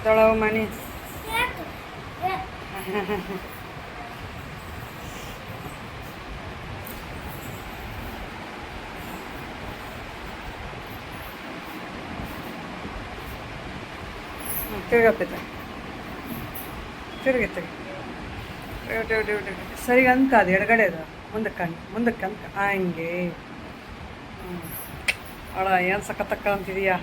ಎದ್ದಳವು ಮನಿ. ತಿರುಗಿ ತಿರುಗಿ ಸರಿ, ಅಂಕ ಅದು, ಎಡಗಡೆ ಅದು. ಮುಂದಕ್ಕೆ ಅಂಕ ಮುಂದಕ್ಕೆ ಅಂಕ. ಹಂಗೆ. ಹ್ಞೂ ಅಳ, ಏನು ಸಖತ್ತಕ್ಕ ಅಂತಿದೀಯಾ?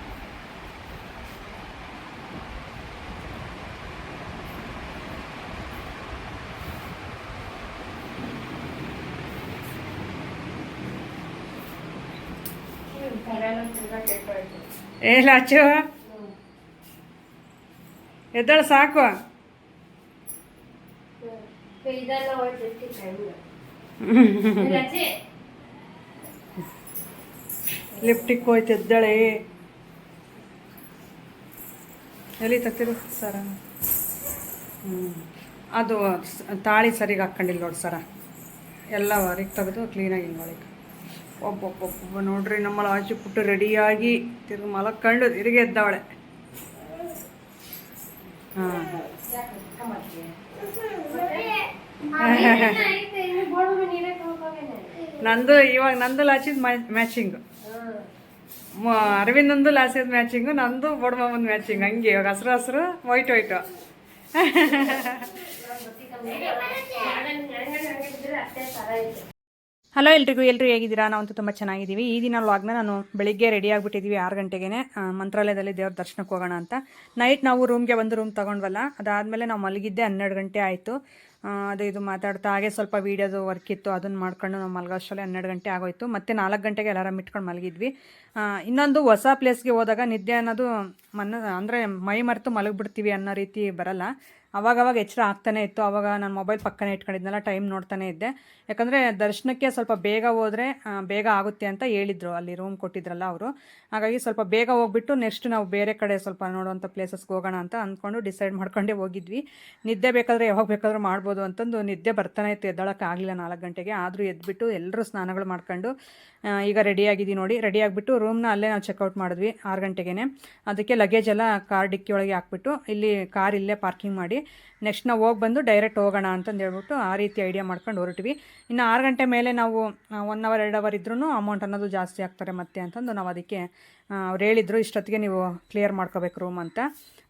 ಏ ಲಾಚು. ಎದ್ದಳು ಸಾಕು. ಲಿಫ್ಟಿಗೆ ಹೋಯ್ತು ಎದ್ದಳೆ. ಎಲ್ಲಿ ತತ್ತಿರು? ಸರ. ಹ್ಞೂ ಅದು ತಾಳಿ ಸರಿಗೆ ಹಾಕ್ಕೊಂಡಿಲ್ಲ ನೋಡಿ ಸರ. ಎಲ್ಲ ಹೊರಗೆ ತೆಗೆದು ಕ್ಲೀನಾಗಿ ಒಳಗೆ ಒಬ್ಬೊಬ್ಬೊಬ್ಬ ನೋಡ್ರಿ ನಮ್ಮ ಆಚೆ ಪುಟ್ಟು ರೆಡಿಯಾಗಿ ತಿರುಗಿ ಮಲಕ್ಕೊಂಡು ತಿರುಗಿ ಎದ್ದವಳೆ ಹಾಂ. ನಂದು ಇವಾಗ ನಂದು ಲಾಚಿದ್ ಮ್ಯಾಚಿಂಗ್ ಅರವಿಂದಂದು ಲಾಸಿದ ಮ್ಯಾಚಿಂಗು ನಂದು ಬಂದ ಮ್ಯಾಚಿಂಗ್ ಹಂಗೆ ಇವಾಗ ಹಸ್ರು ಹಸ್ರು ವೈಟ್ ವೈಟು. ಹಲೋ ಎಲ್ರಿಗೂ ಎಲ್ಲರೂ ಹೇಗಿದ್ದೀರಾ? ನಾವಂತೂ ತುಂಬ ಚೆನ್ನಾಗಿದ್ದೀವಿ. ಈ ದಿನ ವ್ಲಾಗ್ನ ನಾನು ಬೆಳಿಗ್ಗೆ ರೆಡಿ ಆಗಿಬಿಟ್ಟಿದ್ದೀವಿ ಆರು ಗಂಟೆಗೆ ಮಂತ್ರಾಲಯದಲ್ಲಿ ದೇವ್ರ ದರ್ಶನಕ್ಕೆ ಹೋಗೋಣ ಅಂತ. ನೈಟ್ ನಾವು ರೂಮ್ಗೆ ಬಂದು ರೂಮ್ ತೊಗೊಂಡ್ವಲ್ಲ, ಅದಾದಮೇಲೆ ನಾವು ಮಲಗಿದ್ದೆ ಹನ್ನೆರಡು ಗಂಟೆ ಆಯಿತು. ಅದು ಇದು ಮಾತಾಡ್ತಾ, ಹಾಗೆ ಸ್ವಲ್ಪ ವೀಡಿಯೋದು ವರ್ಕ್ ಇತ್ತು ಅದನ್ನು ಮಾಡ್ಕೊಂಡು ನಾವು ಮಲಗೋಷ್ಟರಲ್ಲಿ ಹನ್ನೆರಡು ಗಂಟೆ ಆಗೋಯ್ತು. ಮತ್ತೆ ನಾಲ್ಕು ಗಂಟೆಗೆ ಅಲಾರಾಮ್ ಇಟ್ಕೊಂಡು ಮಲಗಿದ್ವಿ. ಇನ್ನೊಂದು ಹೊಸ ಪ್ಲೇಸ್ಗೆ ಹೋದಾಗ ನಿದ್ದೆ ಅನ್ನೋದು ಮನ, ಅಂದರೆ ಮೈ ಮರೆತು ಮಲಗಿಬಿಡ್ತೀವಿ ಅನ್ನೋ ರೀತಿ ಬರಲ್ಲ. ಅವಾಗವಾಗ ಎಚ್ಚರ ಆಗ್ತಾನೆ ಇತ್ತು. ಅವಾಗ ನಾನು ಮೊಬೈಲ್ ಪಕ್ಕನೆ ಇಟ್ಕೊಂಡಿದ್ನಲ್ಲ ಟೈಮ್ ನೋಡ್ತಾನೆ ಇದ್ದೆ. ಯಾಕಂದರೆ ದರ್ಶನಕ್ಕೆ ಸ್ವಲ್ಪ ಬೇಗ ಹೋದರೆ ಬೇಗ ಆಗುತ್ತೆ ಅಂತ ಹೇಳಿದರು. ಅಲ್ಲಿ ರೂಮ್ ಕೊಟ್ಟಿದ್ರಲ್ಲ ಅವರು. ಹಾಗಾಗಿ ಸ್ವಲ್ಪ ಬೇಗ ಹೋಗ್ಬಿಟ್ಟು ನೆಕ್ಸ್ಟ್ ನಾವು ಬೇರೆ ಕಡೆ ಸ್ವಲ್ಪ ನೋಡುವಂಥ ಪ್ಲೇಸಸ್ಗೆ ಹೋಗೋಣ ಅಂತ ಅಂದ್ಕೊಂಡು ಡಿಸೈಡ್ ಮಾಡ್ಕೊಂಡೇ ಹೋಗಿದ್ವಿ. ನಿದ್ದೆ ಬೇಕಾದರೆ ಯಾವಾಗ ಬೇಕಾದ್ರೂ ಮಾಡ್ಬೋದು ಅಂತಂದು ನಿದ್ದೆ ಬರ್ತಾನೆ ಇತ್ತು. ಎದ್ದಳಕ್ಕೆ ಆಗಲಿಲ್ಲ ನಾಲ್ಕು ಗಂಟೆಗೆ. ಆದರೂ ಎದ್ಬಿಟ್ಟು ಎಲ್ಲರೂ ಸ್ನಾನಗಳು ಮಾಡ್ಕೊಂಡು ಈಗ ರೆಡಿ ಆಗಿದ್ದೀವಿ ನೋಡಿ. ರೆಡಿ ಆಗಿಬಿಟ್ಟು ರೂಮ್ನ ಅಲ್ಲೇ ನಾವು ಚೆಕ್ಔಟ್ ಮಾಡಿದ್ವಿ ಆರು ಗಂಟೆಗೆ ಅದಕ್ಕೆ ಲಗೇಜ್ ಎಲ್ಲ ಕಾರ್ ಡಿಕ್ಕಿ ಒಳಗೆ ಹಾಕ್ಬಿಟ್ಟು, ಇಲ್ಲಿ ಕಾರ್ ಇಲ್ಲೇ ಪಾರ್ಕಿಂಗ್ ಮಾಡಿ ನೆಕ್ಸ್ಟ್ ನಾವು ಹೋಗಿ ಬಂದು ಡೈರೆಕ್ಟ್ ಹೋಗೋಣ ಅಂತಂದು ಹೇಳ್ಬಿಟ್ಟು ಆ ರೀತಿ ಐಡಿಯಾ ಮಾಡ್ಕೊಂಡು ಹೊರಟಿವಿ. ಇನ್ನು ಆರು ಗಂಟೆ ಮೇಲೆ ನಾವು ಒನ್ ಅವರ್ ಎರಡು ಅವರ್ ಇದ್ರೂ ಅಮೌಂಟ್ ಅನ್ನೋದು ಜಾಸ್ತಿ ಆಗ್ತಾರೆ ಮತ್ತೆ ಅಂತಂದು ನಾವು ಅದಕ್ಕೆ ಅವ್ರು ಹೇಳಿದ್ರು ಇಷ್ಟೊತ್ತಿಗೆ ನೀವು ಕ್ಲಿಯರ್ ಮಾಡ್ಕೋಬೇಕು ರೂಮ್ ಅಂತ.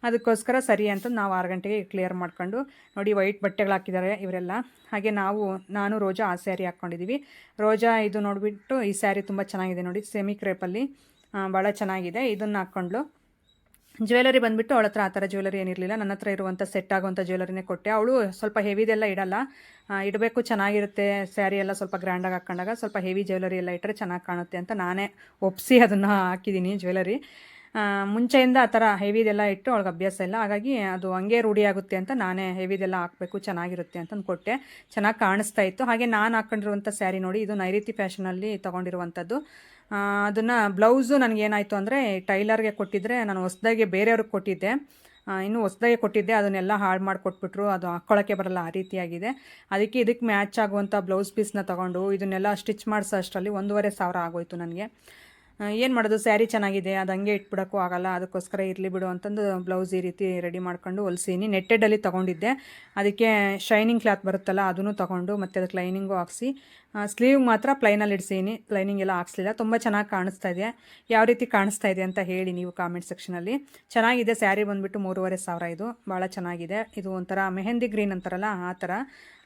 ಅದಕ್ಕೋಸ್ಕರ ಸರಿ ಅಂತ ನಾವು ಆರು ಗಂಟೆಗೆ ಕ್ಲಿಯರ್ ಮಾಡ್ಕೊಂಡು ನೋಡಿ ವೈಟ್ ಬಟ್ಟೆಗಳು ಹಾಕಿದ್ದಾರೆ ಇವರೆಲ್ಲ. ಹಾಗೆ ನಾವು, ನಾನು, ರೋಜಾ ಆ ಸ್ಯಾರಿ ಹಾಕ್ಕೊಂಡಿದ್ದೀವಿ ರೋಜಾ ಇದು ನೋಡಿಬಿಟ್ಟು ಈ ಸ್ಯಾರಿ ತುಂಬ ಚೆನ್ನಾಗಿದೆ ನೋಡಿ ಸೆಮಿ ಕ್ರೇಪಲ್ಲಿ ಭಾಳ ಚೆನ್ನಾಗಿದೆ. ಇದನ್ನು ಹಾಕ್ಕೊಂಡ್ಲು ಜ್ಯುವೆಲರಿ ಬಂದ್ಬಿಟ್ಟು ಅವಳ ಹತ್ರ ಆ ಥರ ಜ್ಯುವೆಲರಿ ಏನಿರಲಿಲ್ಲ. ನನ್ನ ಹತ್ರ ಇರುವಂಥ ಸೆಟ್ ಆಗುವಂಥ ಜ್ಯುವೆಲರಿನೇ ಕೊಟ್ಟೆ. ಅವಳು ಸ್ವಲ್ಪ ಹೆವಿದೆಲ್ಲ ಇಡಲ್ಲ. ಇಡಬೇಕು, ಚೆನ್ನಾಗಿರುತ್ತೆ. ಸ್ಯಾರಿ ಎಲ್ಲ ಸ್ವಲ್ಪ ಗ್ರ್ಯಾಂಡಾಗಿ ಹಾಕ್ಕೊಂಡಾಗ ಸ್ವಲ್ಪ ಹೆವಿ ಜ್ಯುವೆಲರಿ ಎಲ್ಲ ಇಟ್ಟರೆ ಚೆನ್ನಾಗಿ ಕಾಣುತ್ತೆ ಅಂತ ನಾನೇ ಒಪ್ಪಿಸಿ ಅದನ್ನು ಹಾಕಿದ್ದೀನಿ ಜ್ಯುವೆಲರಿ. ಮುಂಚೆಯಿಂದ ಆ ಥರ ಹೆವಿದೆಲ್ಲ ಇಟ್ಟು ಅವಳಿಗೆ ಅಭ್ಯಾಸ ಇಲ್ಲ. ಹಾಗಾಗಿ ಅದು ಹಂಗೆ ರೂಢಿಯಾಗುತ್ತೆ ಅಂತ ನಾನೇ ಹೆವಿದೆಲ್ಲ ಹಾಕಬೇಕು, ಚೆನ್ನಾಗಿರುತ್ತೆ ಅಂತಂದು ಕೊಟ್ಟೆ. ಚೆನ್ನಾಗಿ ಕಾಣಿಸ್ತಾ ಇತ್ತು. ಹಾಗೆ ನಾನು ಹಾಕ್ಕೊಂಡಿರುವಂಥ ಸ್ಯಾರಿ ನೋಡಿ ಇದು ನೈಋತಿ ಫ್ಯಾಷನಲ್ಲಿ ತೊಗೊಂಡಿರುವಂಥದ್ದು. ಅದನ್ನು ಬ್ಲೌಸು ನನಗೇನಾಯಿತು ಅಂದರೆ ಟೈಲರ್ಗೆ ಕೊಟ್ಟಿದ್ದರೆ ನಾನು ಹೊಸ್ದಾಗಿ ಬೇರೆಯವ್ರಿಗೆ ಕೊಟ್ಟಿದ್ದೆ. ಇನ್ನು ಹೊಸ್ದಾಗಿ ಕೊಟ್ಟಿದ್ದೆ, ಅದನ್ನೆಲ್ಲ ಹಾಳು ಮಾಡಿಕೊಟ್ಬಿಟ್ರು, ಅದು ಹಾಕ್ಕೊಳ್ಳೋಕ್ಕೆ ಬರಲ್ಲ, ಆ ರೀತಿಯಾಗಿದೆ. ಅದಕ್ಕೆ ಇದಕ್ಕೆ ಮ್ಯಾಚ್ ಆಗುವಂಥ ಬ್ಲೌಸ್ ಪೀಸ್ನ ತೊಗೊಂಡು, ಇದನ್ನೆಲ್ಲ ಸ್ಟಿಚ್ ಮಾಡಿಸೋ ಅಷ್ಟರಲ್ಲಿ ಒಂದೂವರೆ ಸಾವಿರ ಆಗೋಯ್ತು ನನಗೆ. ಏನು ಮಾಡೋದು? ಸ್ಯಾರಿ ಚೆನ್ನಾಗಿದೆ, ಅದು ಹಂಗೆ ಇಟ್ಬಿಡೋಕ್ಕೂ ಆಗಲ್ಲ, ಅದಕ್ಕೋಸ್ಕರ ಇರಲಿ ಬಿಡು ಅಂತಂದು ಬ್ಲೌಸ್ ಈ ರೀತಿ ರೆಡಿ ಮಾಡ್ಕೊಂಡು ಹೊಲ್ಸೀನಿ. ನೆಟ್ಟೆಡಲ್ಲಿ ತೊಗೊಂಡಿದ್ದೆ. ಅದಕ್ಕೆ ಶೈನಿಂಗ್ ಕ್ಲಾತ್ ಬರುತ್ತಲ್ಲ, ಅದನ್ನು ತೊಗೊಂಡು ಮತ್ತು ಅದಕ್ಕೆ ಲೈನಿಂಗು ಹಾಕ್ಸಿ. ಸ್ಲೀವ್ ಮಾತ್ರ ಪ್ಲೈನಲ್ಲಿ ಇಡ್ಸೀನಿ. ಲೈನಿಂಗ್ ಎಲ್ಲ ಹಾಕ್ಸಲಿಲ್ಲ. ತುಂಬ ಚೆನ್ನಾಗಿ ಕಾಣಿಸ್ತಾ ಇದೆ. ಯಾವ ರೀತಿ ಕಾಣಿಸ್ತಾ ಇದೆ ಅಂತ ಹೇಳಿ ನೀವು ಕಾಮೆಂಟ್ ಸೆಕ್ಷನಲ್ಲಿ ಚೆನ್ನಾಗಿದೆ ಸ್ಯಾರಿ ಬಂದುಬಿಟ್ಟು ಮೂರುವರೆ ಸಾವಿರ ಇದು. ಭಾಳ ಚೆನ್ನಾಗಿದೆ. ಇದು ಒಂಥರ ಮೆಹಂದಿ ಗ್ರೀನ್ ಅಂತಾರಲ್ಲ, ಆ ಥರ.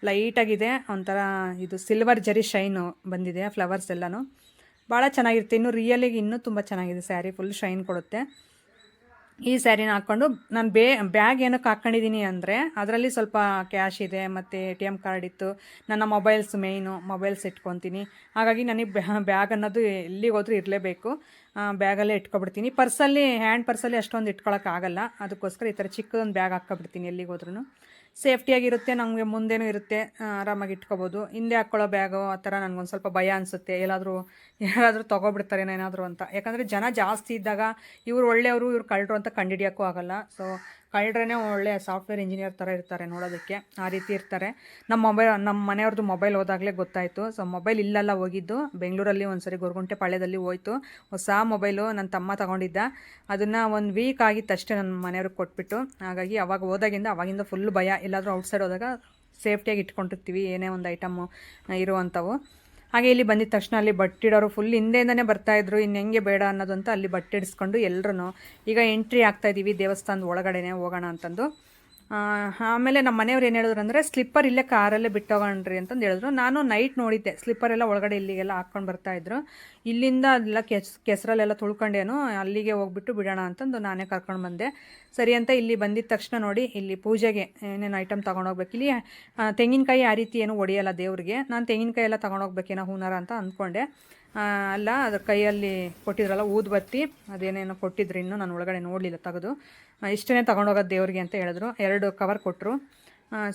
ಲೈಟಾಗಿದೆ ಒಂಥರ ಇದು ಸಿಲ್ವರ್ ಜರಿ ಶೈನು ಬಂದಿದೆ ಫ್ಲವರ್ಸ್ ಎಲ್ಲನೂ. ಭಾಳ ಚೆನ್ನಾಗಿರುತ್ತೆ. ಇನ್ನು ರಿಯಲಿಗೆ ಇನ್ನೂ ತುಂಬ ಚೆನ್ನಾಗಿದೆ ಸ್ಯಾರಿ ಫುಲ್ ಶೈನ್ ಕೊಡುತ್ತೆ. ಈ ಸ್ಯಾರಿನ ಹಾಕ್ಕೊಂಡು ನಾನು ಬೇ ಬ್ಯಾಗ್ ಏನಕ್ಕೆ ಹಾಕ್ಕೊಂಡಿದ್ದೀನಿ ಅಂದರೆ ಅದರಲ್ಲಿ ಸ್ವಲ್ಪ ಕ್ಯಾಶ್ ಇದೆ, ಮತ್ತು ಎ ಟಿ ಎಂ ಕಾರ್ಡ್ ಇತ್ತು. ನನ್ನ ಮೊಬೈಲ್ಸ್ ಮೇಯ್ನು ಮೊಬೈಲ್ಸ್ ಇಟ್ಕೊತೀನಿ. ಹಾಗಾಗಿ ನನಗೆ ಬ್ಯಾಗ್ ಅನ್ನೋದು ಎಲ್ಲಿಗೆ ಹೋದ್ರೂ ಇರಲೇಬೇಕು. ಬ್ಯಾಗಲ್ಲೇ ಇಟ್ಕೊಬಿಡ್ತೀನಿ. ಪರ್ಸಲ್ಲಿ ಹ್ಯಾಂಡ್ ಪರ್ಸಲ್ಲಿ ಅಷ್ಟೊಂದು ಇಟ್ಕೊಳಕ್ಕಾಗಲ್ಲ ಅದಕ್ಕೋಸ್ಕರ ಈ ಥರ ಚಿಕ್ಕದೊಂದು ಬ್ಯಾಗ್ ಹಾಕ್ಕೊಬಿಡ್ತೀನಿ ಎಲ್ಲಿಗೆ ಹೋದ್ರೂ ಸೇಫ್ಟಿಯಾಗಿರುತ್ತೆ ನಮಗೆ ಮುಂದೆನೂ ಇರುತ್ತೆ ಆರಾಮಾಗಿ ಇಟ್ಕೋಬೋದು. ಹಿಂದೆ ಹಾಕ್ಕೊಳ್ಳೋ ಬ್ಯಾಗು ಆ ಥರ ನನಗೊಂದು ಸ್ವಲ್ಪ ಭಯ ಅನಿಸುತ್ತೆ. ಎಲ್ಲಾದರೂ ಯಾರಾದರೂ ತೊಗೊಬಿಡ್ತಾರೇನೋ ಏನಾದರೂ ಅಂತ. ಯಾಕಂದರೆ ಜನ ಜಾಸ್ತಿ ಇದ್ದಾಗ ಇವ್ರು ಒಳ್ಳೆಯವರು, ಇವ್ರು ಕಳ್ಳರು ಅಂತ ಕಂಡುಹಿಡಿಯೋಕ್ಕೂ ಆಗಲ್ಲ. ಸೊ ಕಳ್ಳರೇ ಒಳ್ಳೆ ಸಾಫ್ಟ್ವೇರ್ ಇಂಜಿನಿಯರ್ ಥರ ಇರ್ತಾರೆ ನೋಡೋದಕ್ಕೆ, ಆ ರೀತಿ ಇರ್ತಾರೆ. ನಮ್ಮ ಮೊಬೈಲ್ ನಮ್ಮ ಮನೆಯವ್ರದ್ದು ಮೊಬೈಲ್ ಹೋದಾಗಲೇ ಗೊತ್ತಾಯಿತು. ಸೊ, ಮೊಬೈಲ್ ಇಲ್ಲೆಲ್ಲ ಹೋಗಿದ್ದು, ಬೆಂಗಳೂರಲ್ಲಿ ಒಂದು ಸರಿ ಗೊರಗುಂಟೆ ಪಾಳ್ಯದಲ್ಲಿ ಹೋಯ್ತು. ಹೊಸ ಮೊಬೈಲು ನನ್ನ ತಮ್ಮ ತಗೊಂಡಿದ್ದ. ಅದನ್ನು ಒಂದು ವೀಕ್ ಆಗಿತ್ತಷ್ಟೇ ನನ್ನ ಮನೆಯವ್ರಿಗೆ ಕೊಟ್ಬಿಟ್ಟು. ಹಾಗಾಗಿ ಅವಾಗ ಹೋದಾಗಿಂದ, ಅವಾಗಿಂದ ಫುಲ್ ಭಯ. ಎಲ್ಲಾದರೂ ಔಟ್ಸೈಡ್ ಹೋದಾಗ ಸೇಫ್ಟಿಯಾಗಿ ಇಟ್ಕೊಂಡಿರ್ತೀವಿ. ಏನೇ ಒಂದು ಐಟಮು ಇರುವಂಥವು ಹಾಗೆ ಇಲ್ಲಿ ಬಂದಿದ ತಕ್ಷಣ ಅಲ್ಲಿ ಬಟ್ಟಿಡೋರು ಫುಲ್ ಹಿಂದೆಯಿಂದನೇ ಬರ್ತಾಯಿದ್ರು ಇನ್ನು ಹೆಂಗೆ ಬೇಡ ಅನ್ನೋದು ಅಂತ ಅಲ್ಲಿ ಬಟ್ಟೆ ಇಡಿಸ್ಕೊಂಡು ಎಲ್ಲರೂ ಈಗ ಎಂಟ್ರಿ ಆಗ್ತಾ ಇದ್ದೀವಿ ದೇವಸ್ಥಾನದ ಒಳಗಡೆನೆ ಹೋಗೋಣ ಅಂತಂದು. ಆಮೇಲೆ ನಮ್ಮ ಮನೆಯವ್ರು ಏನು ಹೇಳಿದ್ರು ಅಂದರೆ ಸ್ಲಿಪ್ಪರ್ ಇಲ್ಲೇ ಕಾರಲ್ಲೇ ಬಿಟ್ಟೋಗೋಣ್ರಿ ಅಂತಂದು ಹೇಳಿದ್ರು. ನಾನು ನೈಟ್ ನೋಡಿದ್ದೆ. ಸ್ಲಿಪ್ಪರ್ ಎಲ್ಲ ಒಳಗಡೆ ಇಲ್ಲಿಗೆಲ್ಲ ಹಾಕ್ಕೊಂಡು ಬರ್ತಾಯಿದ್ರು ಇಲ್ಲಿಂದ ಅದೆಲ್ಲ ಕೆಸ್, ಕೆಸರಲ್ಲೆಲ್ಲ ತುಳ್ಕೊಂಡೇನು, ಅಲ್ಲಿಗೆ ಹೋಗ್ಬಿಟ್ಟು ಬಿಡೋಣ ಅಂತಂದು ನಾನೇ ಕರ್ಕೊಂಡು ಬಂದೆ. ಸರಿ ಅಂತ ಇಲ್ಲಿ ಬಂದಿದ್ದ ತಕ್ಷಣ ನೋಡಿ, ಇಲ್ಲಿ ಪೂಜೆಗೆ ಏನೇನು ಐಟಮ್ ತೊಗೊಂಡೋಗ್ಬೇಕು ಇಲ್ಲಿ ತೆಂಗಿನಕಾಯಿ ಆ ರೀತಿ ಏನು ಒಡೆಯಲ್ಲ ದೇವ್ರಿಗೆ. ನಾನು ತೆಂಗಿನಕಾಯಿ ಎಲ್ಲ ತೊಗೊಂಡೋಗ್ಬೇಕೇನೋ ಹೂನಾರ ಅಂತ ಅಂದ್ಕೊಂಡೆ. ಅಲ್ಲ, ಅದ್ರ ಕೈಯಲ್ಲಿ ಕೊಟ್ಟಿದ್ರಲ್ಲ ಊದ್ಬತ್ತಿ ಅದೇನೇನೋ ಕೊಟ್ಟಿದ್ರು ಇನ್ನೂ, ನಾನು ಒಳಗಡೆ ನೋಡಲಿಲ್ಲ, ತೆಗೆದು. ಇಷ್ಟೇ ತೊಗೊಂಡೋಗೋದು ದೇವ್ರಿಗೆ ಅಂತ ಹೇಳಿದ್ರು. ಎರಡು ಕವರ್ ಕೊಟ್ಟರು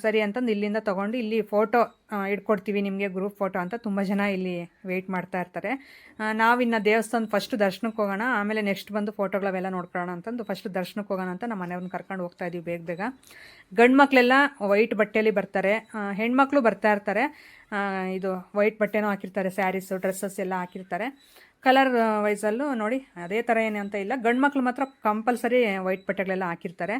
ಸರಿ ಅಂತಂದು ಇಲ್ಲಿಂದ ತೊಗೊಂಡು ಇಲ್ಲಿ ಫೋಟೋ ಇಟ್ಕೊಡ್ತೀವಿ ನಿಮಗೆ ಗ್ರೂಪ್ ಫೋಟೋ ಅಂತ. ತುಂಬ ಜನ ಇಲ್ಲಿ ವೆಯ್ಟ್ ಮಾಡ್ತಾ ಇರ್ತಾರೆ. ನಾವಿನ್ನು ದೇವಸ್ಥಾನ ಫಸ್ಟ್ ದರ್ಶನಕ್ಕೆ ಹೋಗೋಣ, ಆಮೇಲೆ ನೆಕ್ಸ್ಟ್ ಬಂದು ಫೋಟೋಗಳವೆಲ್ಲ ನೋಡ್ಕೊಳ್ಳೋಣ ಅಂತಂದು ಫಸ್ಟ್ ದರ್ಶನಕ್ಕೆ ಹೋಗೋಣ ಅಂತ ನಮ್ಮ ಮನೆಯವ್ರನ್ನ ಕರ್ಕೊಂಡು ಹೋಗ್ತಾ ಇದೀವಿ ಬೇಗ ಬೇಗ. ಗಂಡು ಮಕ್ಕಳೆಲ್ಲ ವೈಟ್ ಬಟ್ಟೆಯಲ್ಲಿ ಬರ್ತಾರೆ. ಹೆಣ್ಮಕ್ಳು ಬರ್ತಾ ಇರ್ತಾರೆ. ಇದು ವೈಟ್ ಬಟ್ಟೆನೂ ಹಾಕಿರ್ತಾರೆ ಸ್ಯಾರೀಸು ಡ್ರೆಸ್ಸಸ್ ಎಲ್ಲ ಹಾಕಿರ್ತಾರೆ. ಕಲರ್ ವೈಸಲ್ಲೂ ನೋಡಿ, ಅದೇ ಥರ ಏನು ಅಂತ ಇಲ್ಲ. ಗಂಡು ಮಕ್ಳು ಮಾತ್ರ ಕಂಪಲ್ಸರಿ ವೈಟ್ ಬಟ್ಟೆಗಳೆಲ್ಲ ಹಾಕಿರ್ತಾರೆ.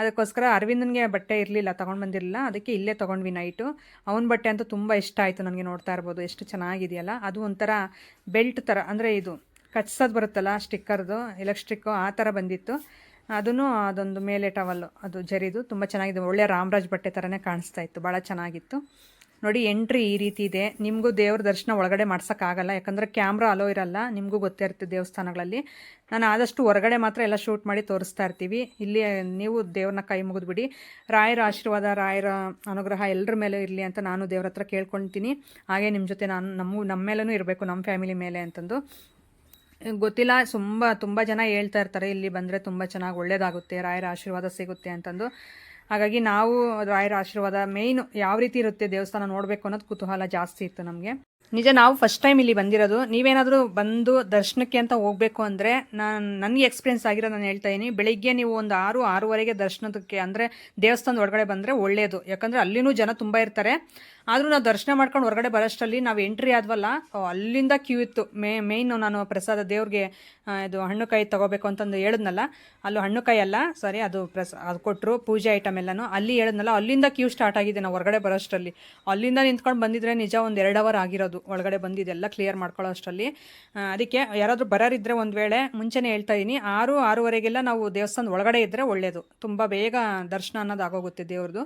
ಅದಕ್ಕೋಸ್ಕರ ಅರವಿಂದನ್ಗೆ ಬಟ್ಟೆ ಇರಲಿಲ್ಲ, ತೊಗೊಂಡು ಬಂದಿರಲಿಲ್ಲ. ಅದಕ್ಕೆ ಇಲ್ಲೇ ತೊಗೊಂಡ್ವಿ ನೈಟು ಅವನ ಬಟ್ಟೆ ಅಂತೂ ತುಂಬ ಇಷ್ಟ ಆಯಿತು ನನಗೆ ನೋಡ್ತಾ ಇರ್ಬೋದು. ಎಷ್ಟು ಚೆನ್ನಾಗಿದೆಯಲ್ಲ. ಅದು ಒಂಥರ ಬೆಲ್ಟ್ ಥರ ಅಂದರೆ ಇದು ಕಚ್ಸೋದು ಬರುತ್ತಲ್ಲ ಸ್ಟಿಕ್ಕರ್ದು ಎಲೆಕ್ಟ್ರಿಕ್ಕು ಆ ಥರ ಬಂದಿತ್ತು. ಅದನ್ನು ಅದೊಂದು ಮೇಲೆ ಟವಲ್ಲು ಅದು ಜರಿದು ತುಂಬ ಚೆನ್ನಾಗಿದೆ. ಒಳ್ಳೆಯ ರಾಮರಾಜ್ ಬಟ್ಟೆ ಥರನೇ ಕಾಣಿಸ್ತಾ ಇತ್ತು. ಭಾಳ ಚೆನ್ನಾಗಿತ್ತು. ನೋಡಿ ಎಂಟ್ರಿ ಈ ರೀತಿ ಇದೆ. ನಿಮಗೂ ದೇವ್ರ ದರ್ಶನ ಒಳಗಡೆ ಮಾಡ್ಸೋಕ್ಕಾಗಲ್ಲ ಯಾಕಂದರೆ ಕ್ಯಾಮ್ರಾ ಅಲೋ ಇರಲ್ಲ. ನಿಮಗೂ ಗೊತ್ತೇ ಇರುತ್ತೆ ದೇವಸ್ಥಾನಗಳಲ್ಲಿ. ನಾನು ಆದಷ್ಟು ಹೊರಗಡೆ ಮಾತ್ರ ಎಲ್ಲ ಶೂಟ್ ಮಾಡಿ ತೋರಿಸ್ತಾ ಇರ್ತೀವಿ. ಇಲ್ಲಿ ನೀವು ದೇವ್ರನ್ನ ಕೈ ಮುಗಿದ್ಬಿಡಿ. ರಾಯರ ಆಶೀರ್ವಾದ, ರಾಯರ ಅನುಗ್ರಹ ಎಲ್ಲರ ಮೇಲೆ ಇರಲಿ ಅಂತ ನಾನು ದೇವ್ರ ಹತ್ರ ಕೇಳ್ಕೊಳ್ತೀನಿ ಹಾಗೆ ನಿಮ್ಮ ಜೊತೆ ನಾನು ನಮ್ಮ ನಮ್ಮ ಮೇಲೂ ಇರಬೇಕು ನಮ್ಮ ಫ್ಯಾಮಿಲಿ ಮೇಲೆ ಅಂತಂದು. ಗೊತ್ತಿಲ್ಲ, ತುಂಬ ತುಂಬ ಜನ ಹೇಳ್ತಾ ಇರ್ತಾರೆ, ಇಲ್ಲಿ ಬಂದರೆ ತುಂಬ ಚೆನ್ನಾಗಿ ಒಳ್ಳೆಯದಾಗುತ್ತೆ ರಾಯರ ಆಶೀರ್ವಾದ ಸಿಗುತ್ತೆ ಅಂತಂದು. ಹಾಗಾಗಿ ನಾವು ರಾಯರ ಆಶೀರ್ವಾದ ಮೇಯ್ನು ಯಾವ ರೀತಿ ಇರುತ್ತೆ ದೇವಸ್ಥಾನ ನೋಡಬೇಕು ಅನ್ನೋದು ಕುತೂಹಲ ಜಾಸ್ತಿ ಇತ್ತು ನಮಗೆ. ನಿಜ, ನಾವು ಫಸ್ಟ್ ಟೈಮ್ ಇಲ್ಲಿ ಬಂದಿರೋದು. ನೀವೇನಾದರೂ ಬಂದು ದರ್ಶನಕ್ಕೆ ಅಂತ ಹೋಗಬೇಕು ಅಂದರೆ ನಾನು, ನನಗೆ ಎಕ್ಸ್ಪೀರಿಯನ್ಸ್ ಆಗಿರೋ ನಾನು ಹೇಳ್ತಾ ಇದ್ದೀನಿ ಬೆಳಿಗ್ಗೆ ನೀವು ಒಂದು ಆರು, ಆರೂವರೆಗೆ ದರ್ಶನದಕ್ಕೆ ಅಂದರೆ ದೇವಸ್ಥಾನದ ಒಳಗಡೆ ಬಂದರೆ ಒಳ್ಳೆಯದು ಯಾಕಂದರೆ ಅಲ್ಲಿನೂ ಜನ ತುಂಬ ಇರ್ತಾರೆ. ಆದರೂ ನಾವು ದರ್ಶನ ಮಾಡ್ಕೊಂಡು ಹೊರಗಡೆ ಬರೋಷ್ಟರಲ್ಲಿ ನಾವು ಎಂಟ್ರಿ ಆದ್ವಲ್ಲ ಅಲ್ಲಿಂದ ಕ್ಯೂ ಇತ್ತು. ಮೇ ಮೇಯ್ನು ನಾನು ಪ್ರಸಾದ ದೇವ್ರಿಗೆ ಇದು ಹಣ್ಣು ಕಾಯಿ ತೊಗೋಬೇಕು ಅಂತಂದು ಹೇಳಿದ್ನಲ್ಲ, ಅಲ್ಲೂ ಹಣ್ಣು ಕಾಯಿ ಅಲ್ಲ ಸಾರಿ ಅದು ಪ್ರಸ, ಅದು ಕೊಟ್ಟರು ಪೂಜೆ ಐಟಮ್ ಎಲ್ಲನೂ. ಅಲ್ಲಿ ಹೇಳಿದ್ನಲ್ಲ, ಅಲ್ಲಿಂದ ಕ್ಯೂ ಸ್ಟಾರ್ಟ್ ಆಗಿದೆ ನಾವು ಹೊರಗಡೆ ಬರೋಷ್ಟರಲ್ಲಿ. ಅಲ್ಲಿಂದ ನಿಂತ್ಕೊಂಡು ಬಂದಿದ್ರೆ ನಿಜ ಒಂದು ಎರಡು ಅವರ್ ಆಗಿರೋದು. ಒಳಗಡೆ ಬಂದಿದ್ದೆಲ್ಲ ಕ್ಲಿಯರ್ ಮಾಡ್ಕೊಳ್ಳೋ ಅಷ್ಟರಲ್ಲಿ. ಅದಕ್ಕೆ ಯಾರಾದರೂ ಬರೋರಿದ್ದರೆ ಒಂದು ವೇಳೆ ಮುಂಚೆನೇ ಹೇಳ್ತಾ ಇದ್ದೀನಿ ಆರು, ಆರೂವರೆಗೆಲ್ಲ ನಾವು ದೇವಸ್ಥಾನದ ಒಳಗಡೆ ಇದ್ದರೆ ಒಳ್ಳೆಯದು ತುಂಬ ಬೇಗ ದರ್ಶನ ಅನ್ನೋದು ಆಗೋಗುತ್ತೆ ದೇವ್ರದ್ದು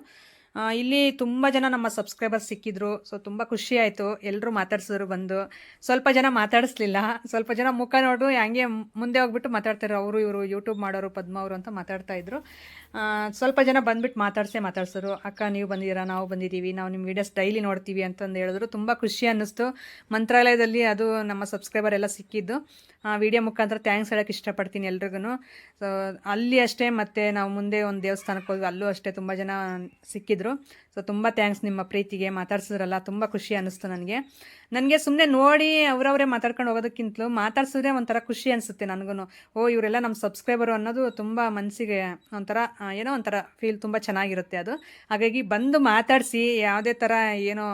ಇಲ್ಲಿ ತುಂಬ ಜನ ನಮ್ಮ ಸಬ್ಸ್ಕ್ರೈಬರ್ಸ್ ಸಿಕ್ಕಿದ್ರು. ಸೊ ತುಂಬ ಖುಷಿ ಆಯಿತು. ಎಲ್ಲರೂ ಮಾತಾಡ್ಸಿದ್ರು ಬಂದು. ಸ್ವಲ್ಪ ಜನ ಮಾತಾಡಿಸ್ಲಿಲ್ಲ. ಸ್ವಲ್ಪ ಜನ ಮುಖ ನೋಡು ಹಂಗೆ ಮುಂದೆ ಹೋಗ್ಬಿಟ್ಟು ಮಾತಾಡ್ತಾರೆ ಅವರು, ಇವರು ಯೂಟ್ಯೂಬ್ ಮಾಡೋರು, ಪದ್ಮ ಅವರು ಅಂತ ಮಾತಾಡ್ತಾ ಇದ್ರು. ಸ್ವಲ್ಪ ಜನ ಬಂದ್ಬಿಟ್ಟು ಮಾತಾಡ್ಸೇ ಮಾತಾಡ್ಸೋರು ಅಕ್ಕ, ನೀವು ಬಂದಿದ್ದೀರಾ? ನಾವು ಬಂದಿದ್ದೀವಿ. ನಾವು ನಿಮ್ಮ ವೀಡಿಯೋಸ್ ಡೈಲಿ ನೋಡ್ತೀವಿ ಅಂತಂದು ಹೇಳಿದ್ರು. ತುಂಬ ಖುಷಿ ಅನ್ನಿಸ್ತು. ಮಂತ್ರಾಲಯದಲ್ಲಿ ಅದು ನಮ್ಮ ಸಬ್ಸ್ಕ್ರೈಬರ್ ಎಲ್ಲ ಸಿಕ್ಕಿದ್ದು. ವಿಡಿಯೋ ಮುಖಾಂತರ ಥ್ಯಾಂಕ್ಸ್ ಹೇಳೋಕ್ಕೆ ಇಷ್ಟಪಡ್ತೀನಿ ಎಲ್ರಿಗೂ ಸೊ ಅಲ್ಲಿ ಅಷ್ಟೇ ಮತ್ತು ನಾವು ಮುಂದೆ ಒಂದು ದೇವಸ್ಥಾನಕ್ಕೆ ಹೋದ್ವಿ. ಅಲ್ಲೂ ಅಷ್ಟೇ ತುಂಬ ಜನ ಸಿಕ್ಕಿದ್ರು. ಸೊ ತುಂಬ ಥ್ಯಾಂಕ್ಸ್ ನಿಮ್ಮ ಪ್ರೀತಿಗೆ ಮಾತಾಡ್ಸಿದ್ರಲ್ಲ ತುಂಬ ಖುಷಿ ಅನ್ನಿಸ್ತು ನನಗೆ. ನನಗೆ ಸುಮ್ಮನೆ ನೋಡಿ ಅವರವರೇ ಮಾತಾಡ್ಕೊಂಡು ಹೋಗೋದಕ್ಕಿಂತಲೂ ಮಾತಾಡ್ಸಿದ್ರೆ ಒಂಥರ ಖುಷಿ ಅನಿಸುತ್ತೆ ನನಗೂ ಓ, ಇವರೆಲ್ಲ ನಮ್ಮ ಸಬ್ಸ್ಕ್ರೈಬರು ಅನ್ನೋದು ತುಂಬ ಮನಸ್ಸಿಗೆ ಒಂಥರ ಏನೋ ಒಂಥರ ಫೀಲ್ ತುಂಬ ಚೆನ್ನಾಗಿರುತ್ತೆ ಅದು. ಹಾಗಾಗಿ ಬಂದು ಮಾತಾಡಿಸಿ, ಯಾವುದೇ ಥರ ಏನೋ